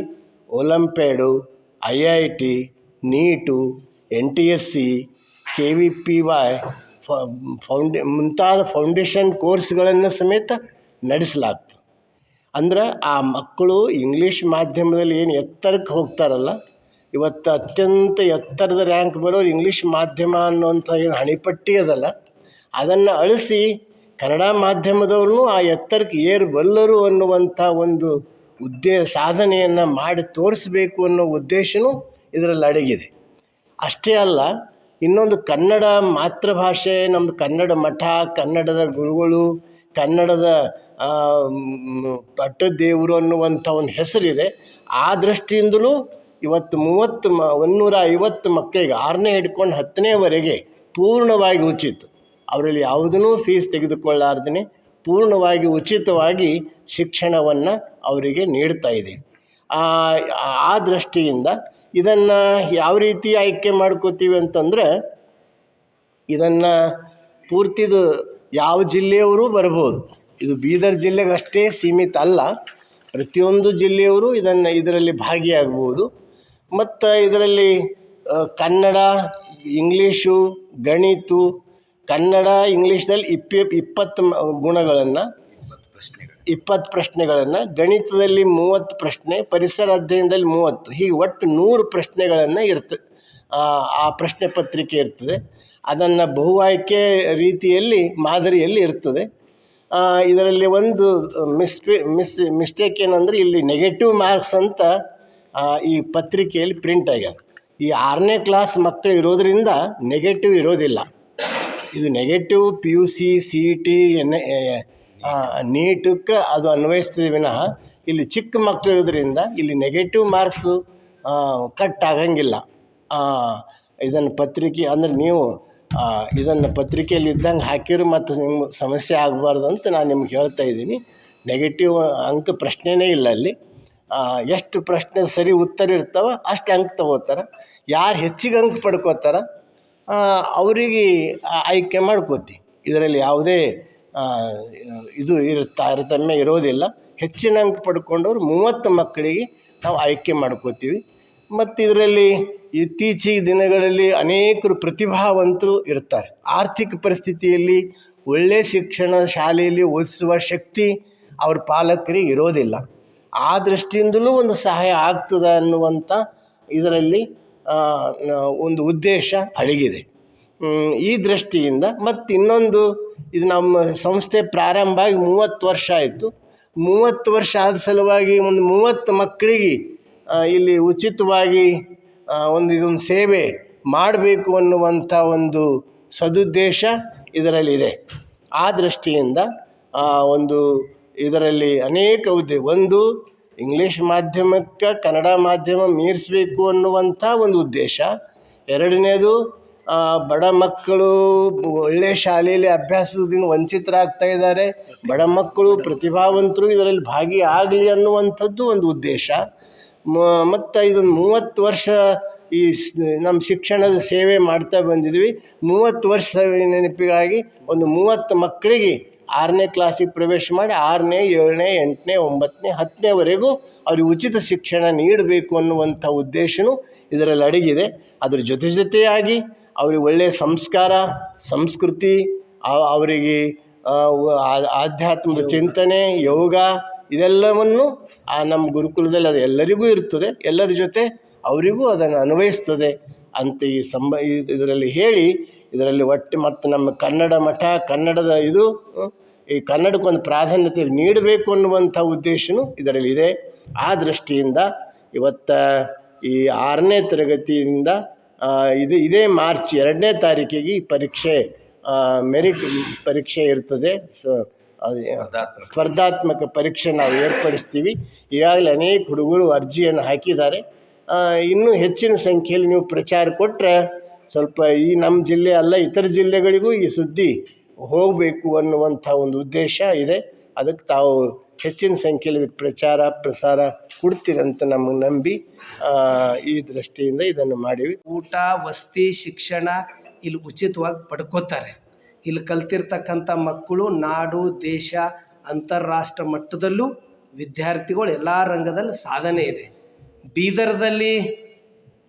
olympiad, I I T, NEET, N T S C, K V P Y ಫೌಂಡೇ, ಮುಂತಾದ ಫೌಂಡೇಶನ್ ಕೋರ್ಸ್ಗಳನ್ನು ಸಮೇತ ನಡೆಸಲಾಗ್ತದೆ ಅಂದ್ರೆ ಆ ಮಕ್ಕಳು ಇಂಗ್ಲೀಷ್ ಮಾಧ್ಯಮದಲ್ಲಿ ಏನು ಎತ್ತರಕ್ಕೆ ಹೋಗ್ತಾರಲ್ಲ, ಇವತ್ತು ಅತ್ಯಂತ ಎತ್ತರದ ರ್ಯಾಂಕ್ ಬರೋರು ಇಂಗ್ಲೀಷ್ ಮಾಧ್ಯಮ ಅನ್ನುವಂಥ ಏನು ಹಣಿಪಟ್ಟಿ ಅದಲ್ಲ, ಅದನ್ನು ಅಳಿಸಿ ಕನ್ನಡ ಮಾಧ್ಯಮದವ್ರನ್ನೂ ಆ ಎತ್ತರಕ್ಕೆ ಏರಬಲ್ಲರು ಅನ್ನುವಂಥ ಒಂದು ಉದ್ದೇ, ಸಾಧನೆಯನ್ನು ಮಾಡಿ ತೋರಿಸ್ಬೇಕು ಅನ್ನೋ ಉದ್ದೇಶವೂ ಇದರಲ್ಲಿ ಅಡಗಿದೆ. ಅಷ್ಟೇ ಅಲ್ಲ ಇನ್ನೊಂದು ಕನ್ನಡ ಮಾತೃಭಾಷೆ ನಮ್ಮದು ಕನ್ನಡ ಮಠ, ಕನ್ನಡದ ಗುರುಗಳು, ಕನ್ನಡದ ಪಟ್ಟದೇವರು ಅನ್ನುವಂಥ ಒಂದು ಹೆಸರಿದೆ. ಆ ದೃಷ್ಟಿಯಿಂದಲೂ ಇವತ್ತು ಮೂವತ್ತು ಮ ಒಂದುನೂರ ಐವತ್ತು ಮಕ್ಕಳಿಗೆ ಆರನೇ ಹಿಡ್ಕೊಂಡು ಹತ್ತನೇವರೆಗೆ ಪೂರ್ಣವಾಗಿ ಉಚಿತ. ಅವರಲ್ಲಿ ಯಾವುದನ್ನೂ ಫೀಸ್ ತೆಗೆದುಕೊಳ್ಳಾರ್ದೇ ಪೂರ್ಣವಾಗಿ ಉಚಿತವಾಗಿ ಶಿಕ್ಷಣವನ್ನು ಅವರಿಗೆ ನೀಡ್ತಾ ಇದೆ. ಆ ದೃಷ್ಟಿಯಿಂದ ಇದನ್ನು ಯಾವ ರೀತಿ ಆಯ್ಕೆ ಮಾಡ್ಕೋತೀವಿ ಅಂತಂದರೆ, ಇದನ್ನು ಪೂರ್ತಿದು ಯಾವ ಜಿಲ್ಲೆಯವರು ಬರ್ಬೋದು. ಇದು ಬೀದರ್ ಜಿಲ್ಲೆಗೆ ಅಷ್ಟೇ ಸೀಮಿತ ಅಲ್ಲ, ಪ್ರತಿಯೊಂದು ಜಿಲ್ಲೆಯವರು ಇದನ್ನು ಇದರಲ್ಲಿ ಭಾಗಿಯಾಗ್ಬೋದು. ಮತ್ತು ಇದರಲ್ಲಿ ಕನ್ನಡ ಇಂಗ್ಲೀಷು ಗಣಿತ, ಕನ್ನಡ ಇಂಗ್ಲೀಷ್ದಲ್ಲಿ ಇಪ್ಪ, ಇಪ್ಪತ್ತು ಗುಣಗಳನ್ನು ಇಪ್ಪತ್ತು ಪ್ರಶ್ನೆಗಳನ್ನು ಗಣಿತದಲ್ಲಿ ಮೂವತ್ತು ಪ್ರಶ್ನೆ ಪರಿಸರ ಅಧ್ಯಯನದಲ್ಲಿ ಮೂವತ್ತು. ಹೀಗೆ ಒಟ್ಟು ನೂರು ಪ್ರಶ್ನೆಗಳನ್ನು ಇರ್ತದೆ ಆ, ಪ್ರಶ್ನೆ ಪತ್ರಿಕೆ ಇರ್ತದೆ. ಅದನ್ನು ಬಹು ಆಯ್ಕೆ ರೀತಿಯಲ್ಲಿ ಮಾದರಿಯಲ್ಲಿ ಇರ್ತದೆ. ಇದರಲ್ಲಿ ಒಂದು ಮಿಸ್ಟೇ ಮಿಸ್ ಮಿಸ್ಟೇಕ್ ಏನಂದರೆ ಇಲ್ಲಿ ನೆಗೆಟಿವ್ ಮಾರ್ಕ್ಸ್ ಅಂತ ಈ ಪತ್ರಿಕೆಯಲ್ಲಿ ಪ್ರಿಂಟ್ ಆಗ್ಯದ ಈ ಆರನೇ ಕ್ಲಾಸ್ ಮಕ್ಕಳು ಇರೋದರಿಂದ ನೆಗೆಟಿವ್ ಇರೋದಿಲ್ಲ. ಇದು negative P U C C T N ನೀಟಕ್ಕೆ ಅದು ಅನ್ವಯಿಸ್ತದೆ ವಿನಃ ಇಲ್ಲಿ ಚಿಕ್ಕ ಮಕ್ಕಳು ಇರೋದ್ರಿಂದ ಇಲ್ಲಿ ನೆಗೆಟಿವ್ ಮಾರ್ಕ್ಸು ಕಟ್ ಆಗಂಗಿಲ್ಲ. ಇದನ್ನು ಪತ್ರಿಕೆ, ಅಂದರೆ ನೀವು ಇದನ್ನು ಪತ್ರಿಕೆಯಲ್ಲಿ ಇದ್ದಂಗೆ ಹಾಕಿರು ಮತ್ತು ನಿಮ್ಮ ಸಮಸ್ಯೆ ಆಗಬಾರ್ದು ಅಂತ ನಾನು ನಿಮ್ಗೆ ಹೇಳ್ತಾ ಇದ್ದೀನಿ. ನೆಗೆಟಿವ್ ಅಂಕ ಪ್ರಶ್ನೆನೇ ಇಲ್ಲ ಅಲ್ಲಿ. ಎಷ್ಟು ಪ್ರಶ್ನೆ ಸರಿ ಉತ್ತರ ಇರ್ತಾವೆ, ಅಷ್ಟು ಅಂಕ ತಗೋತಾರೆ. ಯಾರು ಹೆಚ್ಚಿಗೆ ಅಂಕ ಪಡ್ಕೋತಾರ ಅವರಿಗೆ ಆಯ್ಕೆ ಮಾಡ್ಕೋತಿ. ಇದರಲ್ಲಿ ಯಾವುದೇ ಇದು ಇರು ತಾರತಮ್ಯ ಇರೋದಿಲ್ಲ. ಹೆಚ್ಚಿನ ಅಂಕ ಪಡ್ಕೊಂಡವ್ರು ಮೂವತ್ತು ಮಕ್ಕಳಿಗೆ ನಾವು ಆಯ್ಕೆ ಮಾಡ್ಕೋತೀವಿ. ಮತ್ತು ಇದರಲ್ಲಿ ಇತ್ತೀಚಿನ ದಿನಗಳಲ್ಲಿ ಅನೇಕರು ಪ್ರತಿಭಾವಂತರು ಇರ್ತಾರೆ. ಆರ್ಥಿಕ ಪರಿಸ್ಥಿತಿಯಲ್ಲಿ ಒಳ್ಳೆಯ ಶಿಕ್ಷಣ ಶಾಲೆಯಲ್ಲಿ ಓದಿಸುವ ಶಕ್ತಿ ಅವ್ರ ಪಾಲಕರಿಗೆ ಇರೋದಿಲ್ಲ. ಆ ದೃಷ್ಟಿಯಿಂದಲೂ ಒಂದು ಸಹಾಯ ಆಗ್ತದೆ ಅನ್ನುವಂಥ ಇದರಲ್ಲಿ ಒಂದು ಉದ್ದೇಶ ಅಡಗಿದೆ. ಈ ದೃಷ್ಟಿಯಿಂದ ಮತ್ತು ಇನ್ನೊಂದು ಇದು ನಮ್ಮ ಸಂಸ್ಥೆ ಪ್ರಾರಂಭ ಆಗಿ ಮೂವತ್ತು ವರ್ಷ ಆಯಿತು. ಮೂವತ್ತು ವರ್ಷ ಆದ ಸಲುವಾಗಿ ಒಂದು ಮೂವತ್ತು ಮಕ್ಕಳಿಗೆ ಇಲ್ಲಿ ಉಚಿತವಾಗಿ ಒಂದು ಇದೊಂದು ಸೇವೆ ಮಾಡಬೇಕು ಅನ್ನುವಂಥ ಒಂದು ಸದುದ್ದೇಶ ಇದರಲ್ಲಿದೆ ಆ ದೃಷ್ಟಿಯಿಂದ ಒಂದು ಇದರಲ್ಲಿ ಅನೇಕ ಉದ್ದೆ ಒಂದು, ಇಂಗ್ಲೀಷ್ ಮಾಧ್ಯಮಕ್ಕೆ ಕನ್ನಡ ಮಾಧ್ಯಮ ಮೀರಿಸಬೇಕು ಅನ್ನುವಂಥ ಒಂದು ಉದ್ದೇಶ. ಎರಡನೇದು ಬಡ ಮಕ್ಕಳು ಒಳ್ಳೆಯ ಶಾಲೆಯಲ್ಲಿ ಅಭ್ಯಾಸದಿಂದ ವಂಚಿತರಾಗ್ತಾ ಇದ್ದಾರೆ. ಬಡ ಮಕ್ಕಳು ಪ್ರತಿಭಾವಂತರು, ಇದರಲ್ಲಿ ಭಾಗಿಯಾಗಲಿ ಅನ್ನುವಂಥದ್ದು ಒಂದು ಉದ್ದೇಶ. ಮತ್ತು ಇದೊಂದು ಮೂವತ್ತು ವರ್ಷ ಈ ನಮ್ಮ ಶಿಕ್ಷಣದ ಸೇವೆ ಮಾಡ್ತಾ ಬಂದಿದ್ವಿ. ಮೂವತ್ತು ವರ್ಷ ನೆನಪಿಗಾಗಿ ಒಂದು ಮೂವತ್ತು ಮಕ್ಕಳಿಗೆ ಆರನೇ ಕ್ಲಾಸಿಗೆ ಪ್ರವೇಶ ಮಾಡಿ ಆರನೇ, ಏಳನೇ, ಎಂಟನೇ, ಒಂಬತ್ತನೇ, ಹತ್ತನೇವರೆಗೂ ಅವ್ರಿಗೆ ಉಚಿತ ಶಿಕ್ಷಣ ನೀಡಬೇಕು ಅನ್ನುವಂಥ ಉದ್ದೇಶವೂ ಇದರಲ್ಲಿ ಅಡಗಿದೆ. ಅದ್ರ ಜೊತೆ ಜೊತೆಯಾಗಿ ಅವ್ರಿಗೆ ಒಳ್ಳೆಯ ಸಂಸ್ಕಾರ, ಸಂಸ್ಕೃತಿ ಅವರಿಗೆ ಆಧ್ಯಾತ್ಮದ ಚಿಂತನೆ, ಯೋಗ ಇದೆಲ್ಲವನ್ನು ಆ ನಮ್ಮ ಗುರುಕುಲದಲ್ಲಿ ಅದು ಎಲ್ಲರಿಗೂ ಇರ್ತದೆ. ಎಲ್ಲರ ಜೊತೆ ಅವರಿಗೂ ಅದನ್ನು ಅನ್ವಯಿಸ್ತದೆ ಅಂತ ಈ ಸಂಬ ಇದರಲ್ಲಿ ಹೇಳಿ, ಇದರಲ್ಲಿ ಒಟ್ಟು ಮತ್ತು ನಮ್ಮ ಕನ್ನಡ ಮಠ, ಕನ್ನಡದ ಇದು ಈ ಕನ್ನಡಕ್ಕೊಂದು ಪ್ರಾಧಾನ್ಯತೆ ನೀಡಬೇಕು ಅನ್ನುವಂಥ ಉದ್ದೇಶನೂ ಇದರಲ್ಲಿ ಇದೆ ಆ ದೃಷ್ಟಿಯಿಂದ ಇವತ್ತ ಈ ಆರನೇ ತರಗತಿಯಿಂದ ಇದು ಇದೇ ಮಾರ್ಚ್ ಎರಡನೇ ತಾರೀಕಿಗೆ ಈ ಪರೀಕ್ಷೆ ಮೆರಿಟ್ ಪರೀಕ್ಷೆ ಇರ್ತದೆ. ಸೊ ಅದು ಸ್ಪರ್ಧಾತ್ಮಕ. ಪರೀಕ್ಷೆ ನಾವು ಏರ್ಪಡಿಸ್ತೀವಿ. ಈಗಾಗಲೇ ಅನೇಕ ಹುಡುಗರು ಅರ್ಜಿಯನ್ನು ಹಾಕಿದ್ದಾರೆ. ಇನ್ನೂ ಹೆಚ್ಚಿನ ಸಂಖ್ಯೆಯಲ್ಲಿ ನೀವು ಪ್ರಚಾರ ಕೊಟ್ಟರೆ ಸ್ವಲ್ಪ ಈ ನಮ್ಮ ಜಿಲ್ಲೆ ಅಲ್ಲ ಇತರ ಜಿಲ್ಲೆಗಳಿಗೂ ಈ ಸುದ್ದಿ ಹೋಗಬೇಕು ಅನ್ನುವಂಥ ಒಂದು ಉದ್ದೇಶ ಇದೆ. ಅದಕ್ಕೆ ತಾವು ಹೆಚ್ಚಿನ ಸಂಖ್ಯೆಯಲ್ಲಿ ಪ್ರಚಾರ ಪ್ರಸಾರ ಕೊಡ್ತೀರಂತ ನಮಗೆ ನಂಬಿ ಈ ದೃಷ್ಟಿಯಿಂದ ಇದನ್ನು ಮಾಡೀವಿ. ಊಟ, ವಸತಿ, ಶಿಕ್ಷಣ ಇಲ್ಲಿ ಉಚಿತವಾಗಿ ಪಡ್ಕೋತಾರೆ. ಇಲ್ಲಿ ಕಲ್ತಿರ್ತಕ್ಕಂಥ ಮಕ್ಕಳು ನಾಡು, ದೇಶ, ಅಂತಾರಾಷ್ಟ್ರ ಮಟ್ಟದಲ್ಲೂ ವಿದ್ಯಾರ್ಥಿಗಳು ಎಲ್ಲ ರಂಗದಲ್ಲಿ ಸಾಧನೆ ಇದೆ. ಬೀದರ್ದಲ್ಲಿ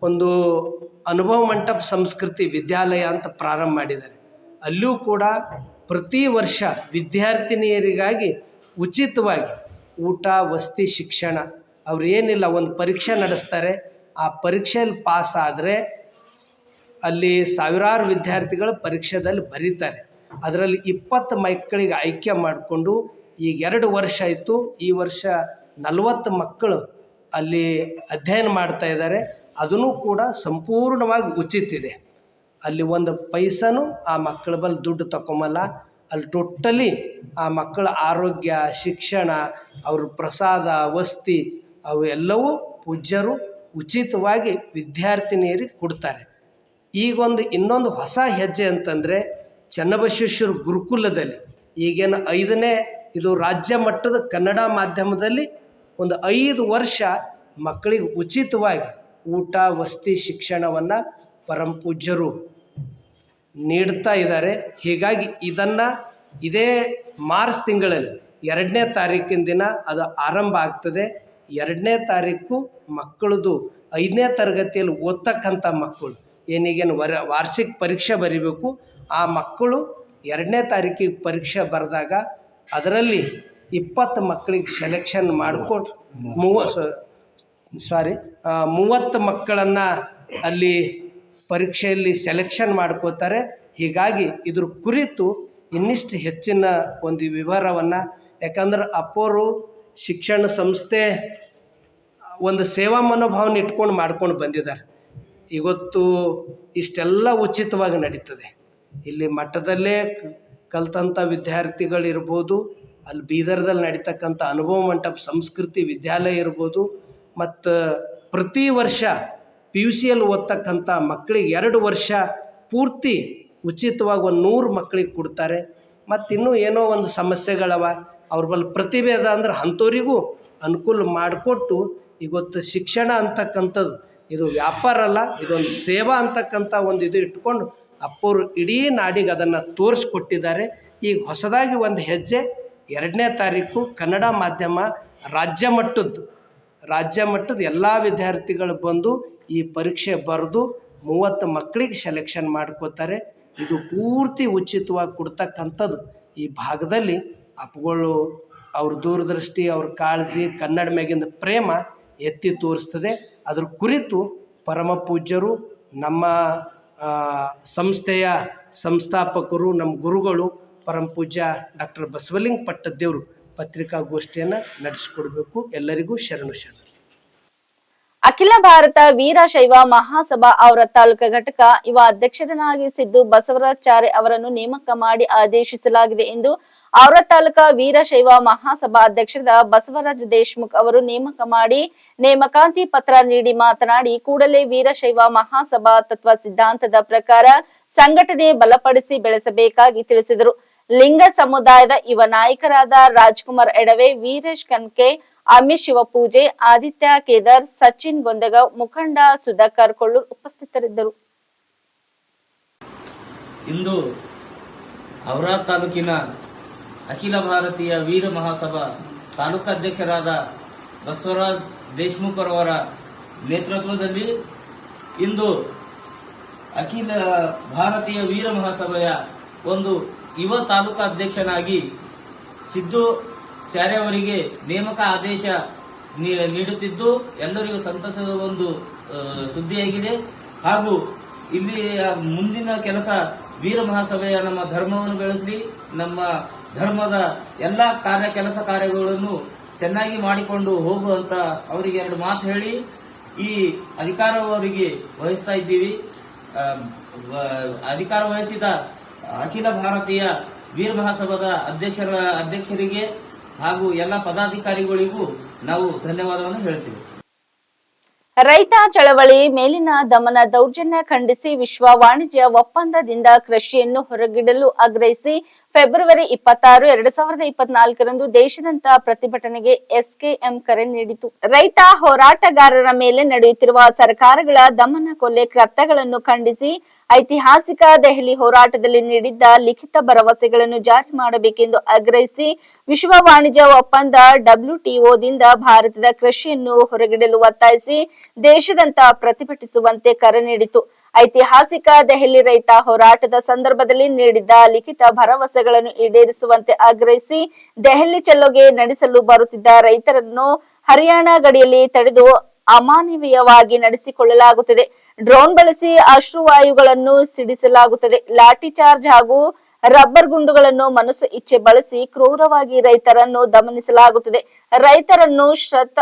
ಒಂದು ಅನುಭವ ಮಂಟಪ ಸಂಸ್ಕೃತಿ ವಿದ್ಯಾಲಯ ಅಂತ ಪ್ರಾರಂಭ ಮಾಡಿದ್ದಾರೆ. ಅಲ್ಲೂ ಕೂಡ ಪ್ರತಿ ವರ್ಷ ವಿದ್ಯಾರ್ಥಿನಿಯರಿಗಾಗಿ ಉಚಿತವಾಗಿ ಊಟ, ವಸತಿ, ಶಿಕ್ಷಣ ಅವ್ರು ಏನಿಲ್ಲ, ಒಂದು ಪರೀಕ್ಷೆ ನಡೆಸ್ತಾರೆ. ಆ ಪರೀಕ್ಷೆಯಲ್ಲಿ ಪಾಸ್ ಆದರೆ ಅಲ್ಲಿ ಸಾವಿರಾರು ವಿದ್ಯಾರ್ಥಿಗಳು ಪರೀಕ್ಷೆದಲ್ಲಿ ಬರೀತಾರೆ. ಅದರಲ್ಲಿ ಇಪ್ಪತ್ತು ಮಕ್ಕಳಿಗೆ ಆಯ್ಕೆ ಮಾಡಿಕೊಂಡು ಈಗ ಎರಡು ವರ್ಷ ಆಯಿತು, ಈ ವರ್ಷ ನಲವತ್ತು ಮಕ್ಕಳು ಅಲ್ಲಿ ಅಧ್ಯಯನ ಮಾಡ್ತಾ ಇದ್ದಾರೆ. ಅದನ್ನು ಕೂಡ ಸಂಪೂರ್ಣವಾಗಿ ಉಚಿತ ಇದೆ. ಅಲ್ಲಿ ಒಂದು ಪೈಸನೂ ಆ ಮಕ್ಕಳ ಬಳಿ ದುಡ್ಡು ತಗೊಂಬಲ್ಲ ಅಲ್ಲಿ ಟೋಟಲಿ ಆ ಮಕ್ಕಳ ಆರೋಗ್ಯ, ಶಿಕ್ಷಣ, ಅವ್ರ ಪ್ರಸಾದ, ವಸತಿ ಅವು ಎಲ್ಲವೂ ಪೂಜ್ಯರು ಉಚಿತವಾಗಿ ವಿದ್ಯಾರ್ಥಿನಿಯರಿಗೆ ಕೊಡ್ತಾರೆ. ಈಗೊಂದು ಇನ್ನೊಂದು ಹೊಸ ಹೆಜ್ಜೆ ಅಂತಂದರೆ ಚನ್ನಬಸವೇಶ್ವರ ಗುರುಕುಲದಲ್ಲಿ ಈಗೇನು ಐದನೇ ಇದು ರಾಜ್ಯ ಮಟ್ಟದ ಕನ್ನಡ ಮಾಧ್ಯಮದಲ್ಲಿ ಒಂದು ಐದು ವರ್ಷ ಮಕ್ಕಳಿಗೆ ಉಚಿತವಾಗಿ ಊಟ, ವಸತಿ ಶಿಕ್ಷಣವನ್ನು ಪರಮಪೂಜ್ಯರು ನೀಡ್ತಾ ಇದ್ದಾರೆ. ಹೀಗಾಗಿ ಇದನ್ನು ಇದೇ ಮಾರ್ಚ್ ತಿಂಗಳಲ್ಲಿ ಎರಡನೇ ತಾರೀಕಿನ ದಿನ ಅದು ಆರಂಭ ಆಗ್ತದೆ. ಎರಡನೇ ತಾರೀಕು ಮಕ್ಕಳದು, ಐದನೇ ತರಗತಿಯಲ್ಲಿ ಓದ್ತಕ್ಕಂಥ ಮಕ್ಕಳು. ಏನೀಗೇನು ವರ, ವಾರ್ಷಿಕ ಪರೀಕ್ಷೆ ಬರೀಬೇಕು. ಆ ಮಕ್ಕಳು ಎರಡನೇ ತಾರೀಕಿಗೆ ಪರೀಕ್ಷೆ ಬರೆದಾಗ ಅದರಲ್ಲಿ ಇಪ್ಪತ್ತು ಮಕ್ಕಳಿಗೆ ಸೆಲೆಕ್ಷನ್ ಮಾಡಿಕೊಂಡು ಮೂವ ಸಾರಿ ಮೂವತ್ತು ಮಕ್ಕಳನ್ನು ಅಲ್ಲಿ ಪರೀಕ್ಷೆಯಲ್ಲಿ ಸೆಲೆಕ್ಷನ್ ಮಾಡ್ಕೋತಾರೆ. ಹೀಗಾಗಿ ಇದ್ರ ಕುರಿತು ಇನ್ನಿಷ್ಟು ಹೆಚ್ಚಿನ ಒಂದು ವಿವರವನ್ನು, ಯಾಕಂದ್ರೆ ಅಪ್ಪೋರು ಶಿಕ್ಷಣ ಸಂಸ್ಥೆ ಒಂದು ಸೇವಾ ಮನೋಭಾವನ ಇಟ್ಕೊಂಡು ಮಾಡ್ಕೊಂಡು ಬಂದಿದ್ದಾರೆ. ಇವತ್ತು ಇಷ್ಟೆಲ್ಲ ಉಚಿತವಾಗಿ ನಡೀತದೆ. ಇಲ್ಲಿ ಮಠದಲ್ಲೇ ಕಲ್ತಂಥ ವಿದ್ಯಾರ್ಥಿಗಳಿರ್ಬೋದು, ಅಲ್ಲಿ ಬೀದರ್ದಲ್ಲಿ ನಡೀತಕ್ಕಂಥ ಅನುಭವ ಮಂಟಪ, ಸಂಸ್ಕೃತಿ ವಿದ್ಯಾಲಯ ಇರ್ಬೋದು, ಮತ್ತು ಪ್ರತಿ ವರ್ಷ ಪಿ ಯು ಸಿಯಲ್ಲಿ ಓದ್ತಕ್ಕಂಥ ಮಕ್ಕಳಿಗೆ ಎರಡು ವರ್ಷ ಪೂರ್ತಿ ಉಚಿತವಾಗಿ ಒಂದು ನೂರು ಮಕ್ಕಳಿಗೆ ಕೊಡ್ತಾರೆ. ಮತ್ತು ಇನ್ನೂ ಏನೋ ಒಂದು ಸಮಸ್ಯೆಗಳವ ಅವ್ರ ಬಳಿ ಪ್ರತಿಭೆ ಅದ ಅಂದ್ರೆ ಅಂಥವ್ರಿಗೂ ಅನುಕೂಲ ಮಾಡಿಕೊಟ್ಟು ಇವತ್ತು ಶಿಕ್ಷಣ ಅಂತಕ್ಕಂಥದ್ದು. ಇದು ವ್ಯಾಪಾರ ಅಲ್ಲ, ಇದೊಂದು ಸೇವಾ ಅಂತಕ್ಕಂಥ ಒಂದು ಇದು ಇಟ್ಕೊಂಡು ಅಪ್ಪವ್ರು ಇಡೀ ನಾಡಿಗೆ ಅದನ್ನು ತೋರಿಸ್ಕೊಟ್ಟಿದ್ದಾರೆ. ಈಗ ಹೊಸದಾಗಿ ಒಂದು ಹೆಜ್ಜೆ, ಎರಡನೇ ತಾರೀಕು ಕನ್ನಡ ಮಾಧ್ಯಮ ರಾಜ್ಯ ಮಟ್ಟದ್ದು. ರಾಜ್ಯ ಮಟ್ಟದ ಎಲ್ಲ ವಿದ್ಯಾರ್ಥಿಗಳು ಬಂದು ಈ ಪರೀಕ್ಷೆ ಬರೆದು ಮೂವತ್ತು ಮಕ್ಕಳಿಗೆ ಸೆಲೆಕ್ಷನ್ ಮಾಡ್ಕೋತಾರೆ. ಇದು ಪೂರ್ತಿ ಉಚಿತವಾಗಿ ಕೊಡ್ತಕ್ಕಂಥದ್ದು. ಈ ಭಾಗದಲ್ಲಿ ಅಪ್ಪಗಳು ಅವ್ರ ದೂರದೃಷ್ಟಿ, ಅವ್ರ ಕಾಳಜಿ, ಕನ್ನಡ ಮ್ಯಾಗಿಂದ ಪ್ರೇಮ ಎತ್ತಿ ತೋರಿಸ್ತದೆ. ಅದ್ರ ಕುರಿತು ಪರಮ ಪೂಜ್ಯರು ನಮ್ಮ ಸಂಸ್ಥೆಯ ಸಂಸ್ಥಾಪಕರು, ನಮ್ಮ ಗುರುಗಳು ಪರಮ ಪೂಜ್ಯ ಡಾಕ್ಟರ್ ಬಸವಲಿಂಗ ಪಟ್ಟದ್ದೇವರು ಪತ್ರಿಕಾಗೋಷ್ಠಿಯನ್ನು ನಡೆಸಿಕೊಡ್ಬೇಕು. ಎಲ್ಲರಿಗೂ ಶರಣು ಶರಣು. ಅಖಿಲ ಭಾರತ ವೀರಶೈವ ಮಹಾಸಭಾ ಅವರ ತಾಲೂಕು ಘಟಕ ಇವ ಅಧ್ಯಕ್ಷರನ್ನಾಗಿ ಸಿದ್ದು ಬಸವರಾಚಾರ್ಯ ಅವರನ್ನು ನೇಮಕ ಮಾಡಿ ಆದೇಶಿಸಲಾಗಿದೆ ಎಂದು ಅವರ ತಾಲೂಕ ವೀರಶೈವ ಮಹಾಸಭಾ ಅಧ್ಯಕ್ಷರ ಬಸವರಾಜ್ ದೇಶ್ಮುಖ್ ಅವರು ನೇಮಕ ಮಾಡಿ ನೇಮಕಾತಿ ಪತ್ರ ನೀಡಿ ಮಾತನಾಡಿ, ಕೂಡಲೇ ವೀರಶೈವ ಮಹಾಸಭಾ ತತ್ವ ಸಿದ್ಧಾಂತದ ಪ್ರಕಾರ ಸಂಘಟನೆ ಬಲಪಡಿಸಿ ಬೆಳೆಸಬೇಕಾಗಿ ತಿಳಿಸಿದರು. ಲಿಂಗ ಸಮುದಾಯದ ಯುವ ನಾಯಕರಾದ ರಾಜ್ಕುಮಾರ್ ಎಡವೆ, ವೀರೇಶ್ ಕನ್ಕೆ ಅಮಿತ್ ಶಿವಪೂಜೆ, ಆದಿತ್ಯ ಕೇದಾರ್, ಸಚಿನ್ ಗೊಂದಗ, ಮುಖಂಡ ಸುಧಾಕರ್ ಕೊಳ್ಳೂರ್ ಉಪಸ್ಥಿತರಿದ್ದರು. ಇಂದು ಔರಾ ತಾಲೂಕಿನ ಅಖಿಲ ಭಾರತೀಯ ವೀರ ಮಹಾಸಭಾ ತಾಲೂಕಾಧ್ಯಕ್ಷರಾದ ಬಸವರಾಜ್ ದೇಶ್ಮುಖ್ ಅವರ ನೇತೃತ್ವದಲ್ಲಿ ಇಂದು ಅಖಿಲ ಭಾರತೀಯ ವೀರ ಮಹಾಸಭೆಯ ಒಂದು ಯುವ ತಾಲೂಕಾಧ್ಯಕ್ಷನಾಗಿ ಸಿದ್ದು ಚಾರ್ಯ ಅವರಿಗೆ ನೇಮಕ ಆದೇಶ ನೀಡುತ್ತಿದ್ದು ಎಲ್ಲರಿಗೂ ಸಂತಸದ ಒಂದು ಸುದ್ದಿಯಾಗಿದೆ. ಹಾಗೂ ಇಲ್ಲಿ ಮುಂದಿನ ಕೆಲಸ ವೀರ ಮಹಾಸಭೆಯ ನಮ್ಮ ಧರ್ಮವನ್ನು ಬೆಳೆಸಲಿ, ನಮ್ಮ ಧರ್ಮದ ಎಲ್ಲ ಕಾರ್ಯ, ಕೆಲಸ ಕಾರ್ಯಗಳನ್ನು ಚೆನ್ನಾಗಿ ಮಾಡಿಕೊಂಡು ಹೋಗುವಂತ ಅವರಿಗೆ ಎರಡು ಮಾತು ಹೇಳಿ, ಈ ಅಧಿಕಾರ ಅವರಿಗೆ ವಹಿಸ್ತಾ ಇದ್ದೀವಿ. ಅಧಿಕಾರ ವಹಿಸಿದ ಅಖಿಲ ಭಾರತೀಯ ವೀರ ಮಹಾಸಭಾದ ಅಧ್ಯಕ್ಷರ, ಅಧ್ಯಕ್ಷರಿಗೆ ಹಾಗೂ ಎಲ್ಲ ಪದಾಧಿಕಾರಿಗಳಿಗೂ ನಾವು ಧನ್ಯವಾದವನ್ನು ಹೇಳ್ತೀವಿ. ರೈತ ಚಳವಳಿ ಮೇಲಿನ ದಮನ ದೌರ್ಜನ್ಯ ಖಂಡಿಸಿ ವಿಶ್ವ ವಾಣಿಜ್ಯ ಒಪ್ಪಂದದಿಂದ ಕೃಷಿಯನ್ನು ಹೊರಗಿಡಲು ಆಗ್ರಹಿಸಿ ಫೆಬ್ರವರಿ ಇಪ್ಪತ್ತಾರು, ಎರಡ್ ಸಾವಿರದ ಇಪ್ಪತ್ನಾಲ್ಕರಂದು ದೇಶದಂತಹ ಪ್ರತಿಭಟನೆಗೆ ಎಸ್ಕೆಎಂ ಕರೆ ನೀಡಿತು. ರೈತ ಹೋರಾಟಗಾರರ ಮೇಲೆ ನಡೆಯುತ್ತಿರುವ ಸರ್ಕಾರಗಳ ದಮನ ಕೊಲೆ ಕೃತ್ಯಗಳನ್ನು ಖಂಡಿಸಿ ಐತಿಹಾಸಿಕ ದೆಹಲಿ ಹೋರಾಟದಲ್ಲಿ ನೀಡಿದ್ದ ಲಿಖಿತ ಭರವಸೆಗಳನ್ನು ಜಾರಿ ಮಾಡಬೇಕೆಂದು ಆಗ್ರಹಿಸಿ ವಿಶ್ವ ವಾಣಿಜ್ಯ ಒಪ್ಪಂದ ಡಬ್ಲ್ಯೂಟಿಒದಿಂದ ಭಾರತದ ಕೃಷಿಯನ್ನು ಹೊರಗಿಡಲು ಒತ್ತಾಯಿಸಿ ದೇಶದಂತ ಪ್ರತಿಭಟಿಸುವಂತೆ ಕರೆ ನೀಡಿತು. ಐತಿಹಾಸಿಕ ದೆಹಲಿ ರೈತ ಹೋರಾಟದ ಸಂದರ್ಭದಲ್ಲಿ ನೀಡಿದ್ದ ಲಿಖಿತ ಭರವಸೆಗಳನ್ನು ಈಡೇರಿಸುವಂತೆ ಆಗ್ರಹಿಸಿ ದೆಹಲಿ ಚೆಲ್ಲೋಗೆ ನಡೆಸಲು ಬರುತ್ತಿದ್ದ ರೈತರನ್ನು ಹರಿಯಾಣ ಗಡಿಯಲ್ಲಿ ತಡೆದು ಅಮಾನವೀಯವಾಗಿ ನಡೆಸಿಕೊಳ್ಳಲಾಗುತ್ತದೆ. ಡ್ರೋನ್ ಬಳಸಿ ಅಶ್ರುವಾಯುಗಳನ್ನು ಸಿಡಿಸಲಾಗುತ್ತದೆ. ಲಾಠಿ ಚಾರ್ಜ್ ಹಾಗೂ ರಬ್ಬರ್ ಗುಂಡುಗಳನ್ನು ಮನಸ್ಸು ಇಚ್ಛೆ ಬಳಸಿ ಕ್ರೂರವಾಗಿ ರೈತರನ್ನು ದಮನಿಸಲಾಗುತ್ತದೆ. ರೈತರನ್ನು ಶ್ರತ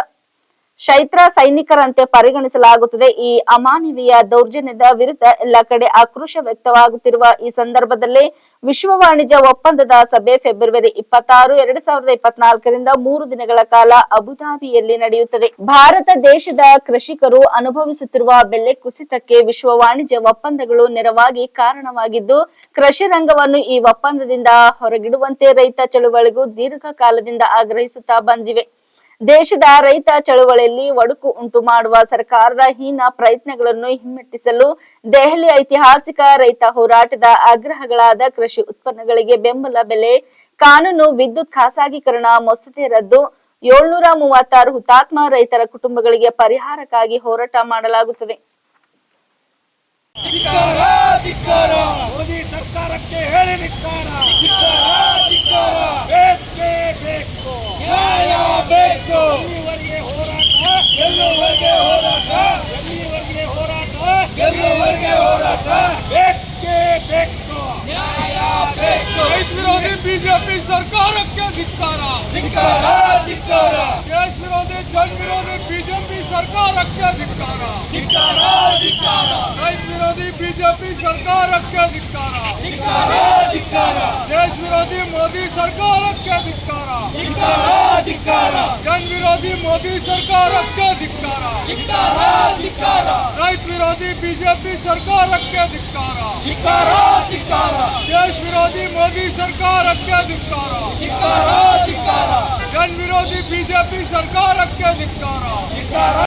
ಶೈತ್ರ ಸೈನಿಕರಂತೆ ಪರಿಗಣಿಸಲಾಗುತ್ತದೆ. ಈ ಅಮಾನವೀಯ ದೌರ್ಜನ್ಯದ ವಿರುದ್ಧ ಎಲ್ಲ ಕಡೆ ಆಕ್ರೋಶ ವ್ಯಕ್ತವಾಗುತ್ತಿರುವ ಈ ಸಂದರ್ಭದಲ್ಲಿ ವಿಶ್ವ ವಾಣಿಜ್ಯ ಒಪ್ಪಂದದ ಸಭೆ ಫೆಬ್ರವರಿ ಇಪ್ಪತ್ತಾರು, ಎರಡ್ ಸಾವಿರದ ಇಪ್ಪತ್ನಾಲ್ಕರಿಂದ ಮೂರು ದಿನಗಳ ಕಾಲ ಅಬುಧಾಬಿಯಲ್ಲಿ ನಡೆಯುತ್ತದೆ. ಭಾರತ ದೇಶದ ಕೃಷಿಕರು ಅನುಭವಿಸುತ್ತಿರುವ ಬೆಲೆ ಕುಸಿತಕ್ಕೆ ವಿಶ್ವ ವಾಣಿಜ್ಯ ಒಪ್ಪಂದಗಳು ನೆರವಾಗಿ ಕಾರಣವಾಗಿದ್ದು, ಕೃಷಿ ರಂಗವನ್ನು ಈ ಒಪ್ಪಂದದಿಂದ ಹೊರಗಿಡುವಂತೆ ರೈತ ಚಳುವಳಿಗೂ ದೀರ್ಘಕಾಲದಿಂದ ಆಗ್ರಹಿಸುತ್ತಾ ಬಂದಿವೆ. ದೇಶದ ರೈತ ಚಳುವಳಿಯಲ್ಲಿ ಒಡುಕು ಉಂಟು ಮಾಡುವ ಸರ್ಕಾರದ ಹೀನ ಪ್ರಯತ್ನಗಳನ್ನು ಹಿಮ್ಮೆಟ್ಟಿಸಲು ದೆಹಲಿ ಐತಿಹಾಸಿಕ ರೈತ ಹೋರಾಟದ ಆಗ್ರಹಗಳಾದ ಕೃಷಿ ಉತ್ಪನ್ನಗಳಿಗೆ ಬೆಂಬಲ ಬೆಲೆ, ಕಾನೂನು ವಿದ್ಯುತ್ ಖಾಸಗೀಕರಣ ಮಸೂದೆ ರದ್ದು, ಏಳ್ನೂರ ಮೂವತ್ತಾರು ಹುತಾತ್ಮ ರೈತರ ಕುಟುಂಬಗಳಿಗೆ ಪರಿಹಾರಕ್ಕಾಗಿ ಹೋರಾಟ ಮಾಡಲಾಗುತ್ತದೆ. ಸರ್ಕಾರಕ್ಕೆ ನ್ಯಾಯ ಬೇಕು. ಎಲ್ಲಿವರೆಗೆ ಹೋರಾಟ. ಗೆಲ್ಲುವರೆಗೆ ಹೋರಾಟ. ಎಲ್ಲಿವರೆಗೆ ಹೋರಾಟ. ಎಲ್ಲುವರೆಗೆ ಹೋರಾಟ ಬೇಕೇ ಬೇಕು. ನ್ಯಾಯ ಬೇಕು. ರೈತ ವಿರೋಧಿ ಬಿಜೆಪಿ ಸರ್ಕಾರಕ್ಕೆ ಧಿಕ್ಕಾರ. ಧಿಕ್ಕಾರ ಧಿಕ್ಕಾರ. ದೇಶ ವಿರೋಧಿ ಜನ ವಿರೋಧಿ ಬಿಜೆಪಿ ಸರ್ಕಾರಕ್ಕೆ ಧಿಕ್ಕಾರ ಧಿಕ್ಕಾರ ಧಿಕ್ಕಾರ ರೈತ ವಿರೋಧಿ ಬಿಜೆಪಿ ಸರ್ಕಾರಕ್ಕೆ ಧಿಕ್ಕಾರ ಧಿಕ್ಕಾರ ಧಿಕ್ಕಾರ ದೇಶ ವಿರೋಧಿ ಮೋದಿ ಸರ್ಕಾರಕ್ಕೆ ಧಿಕ್ಕಾರ ಧಿಕ್ಕಾರ ಧಿಕ್ಕಾರ ಜನ ವಿರೋಧಿ ಮೋದಿ ಸರ್ಕಾರಕ್ಕೆ ಧಿಕ್ಕಾರ ಧಿಕ್ಕಾರ ಧಿಕ್ಕಾರ ರೈತ ವಿರೋಧಿ ಬಿಜೆಪಿ ಸರ್ಕಾರಕ್ಕೆ ಧಿಕ್ಕಾರ ಧಿಕ್ಕಾರ ಧಿಕ್ಕಾರ ದೇಶ ವಿರೋಧಿ ಮೋದಿ ಸರ್ಕಾರಕ್ಕೆ ಧಿಕ್ಕಾರ ಧಿಕ್ಕಾರ ಧಿಕ್ಕಾರ ಜನ ವಿರೋಧಿ ಬಿಜೆಪಿ ಸರ್ಕಾರಕ್ಕೆ ಧಿಕ್ಕಾರ ಧಿಕ್ಕಾರ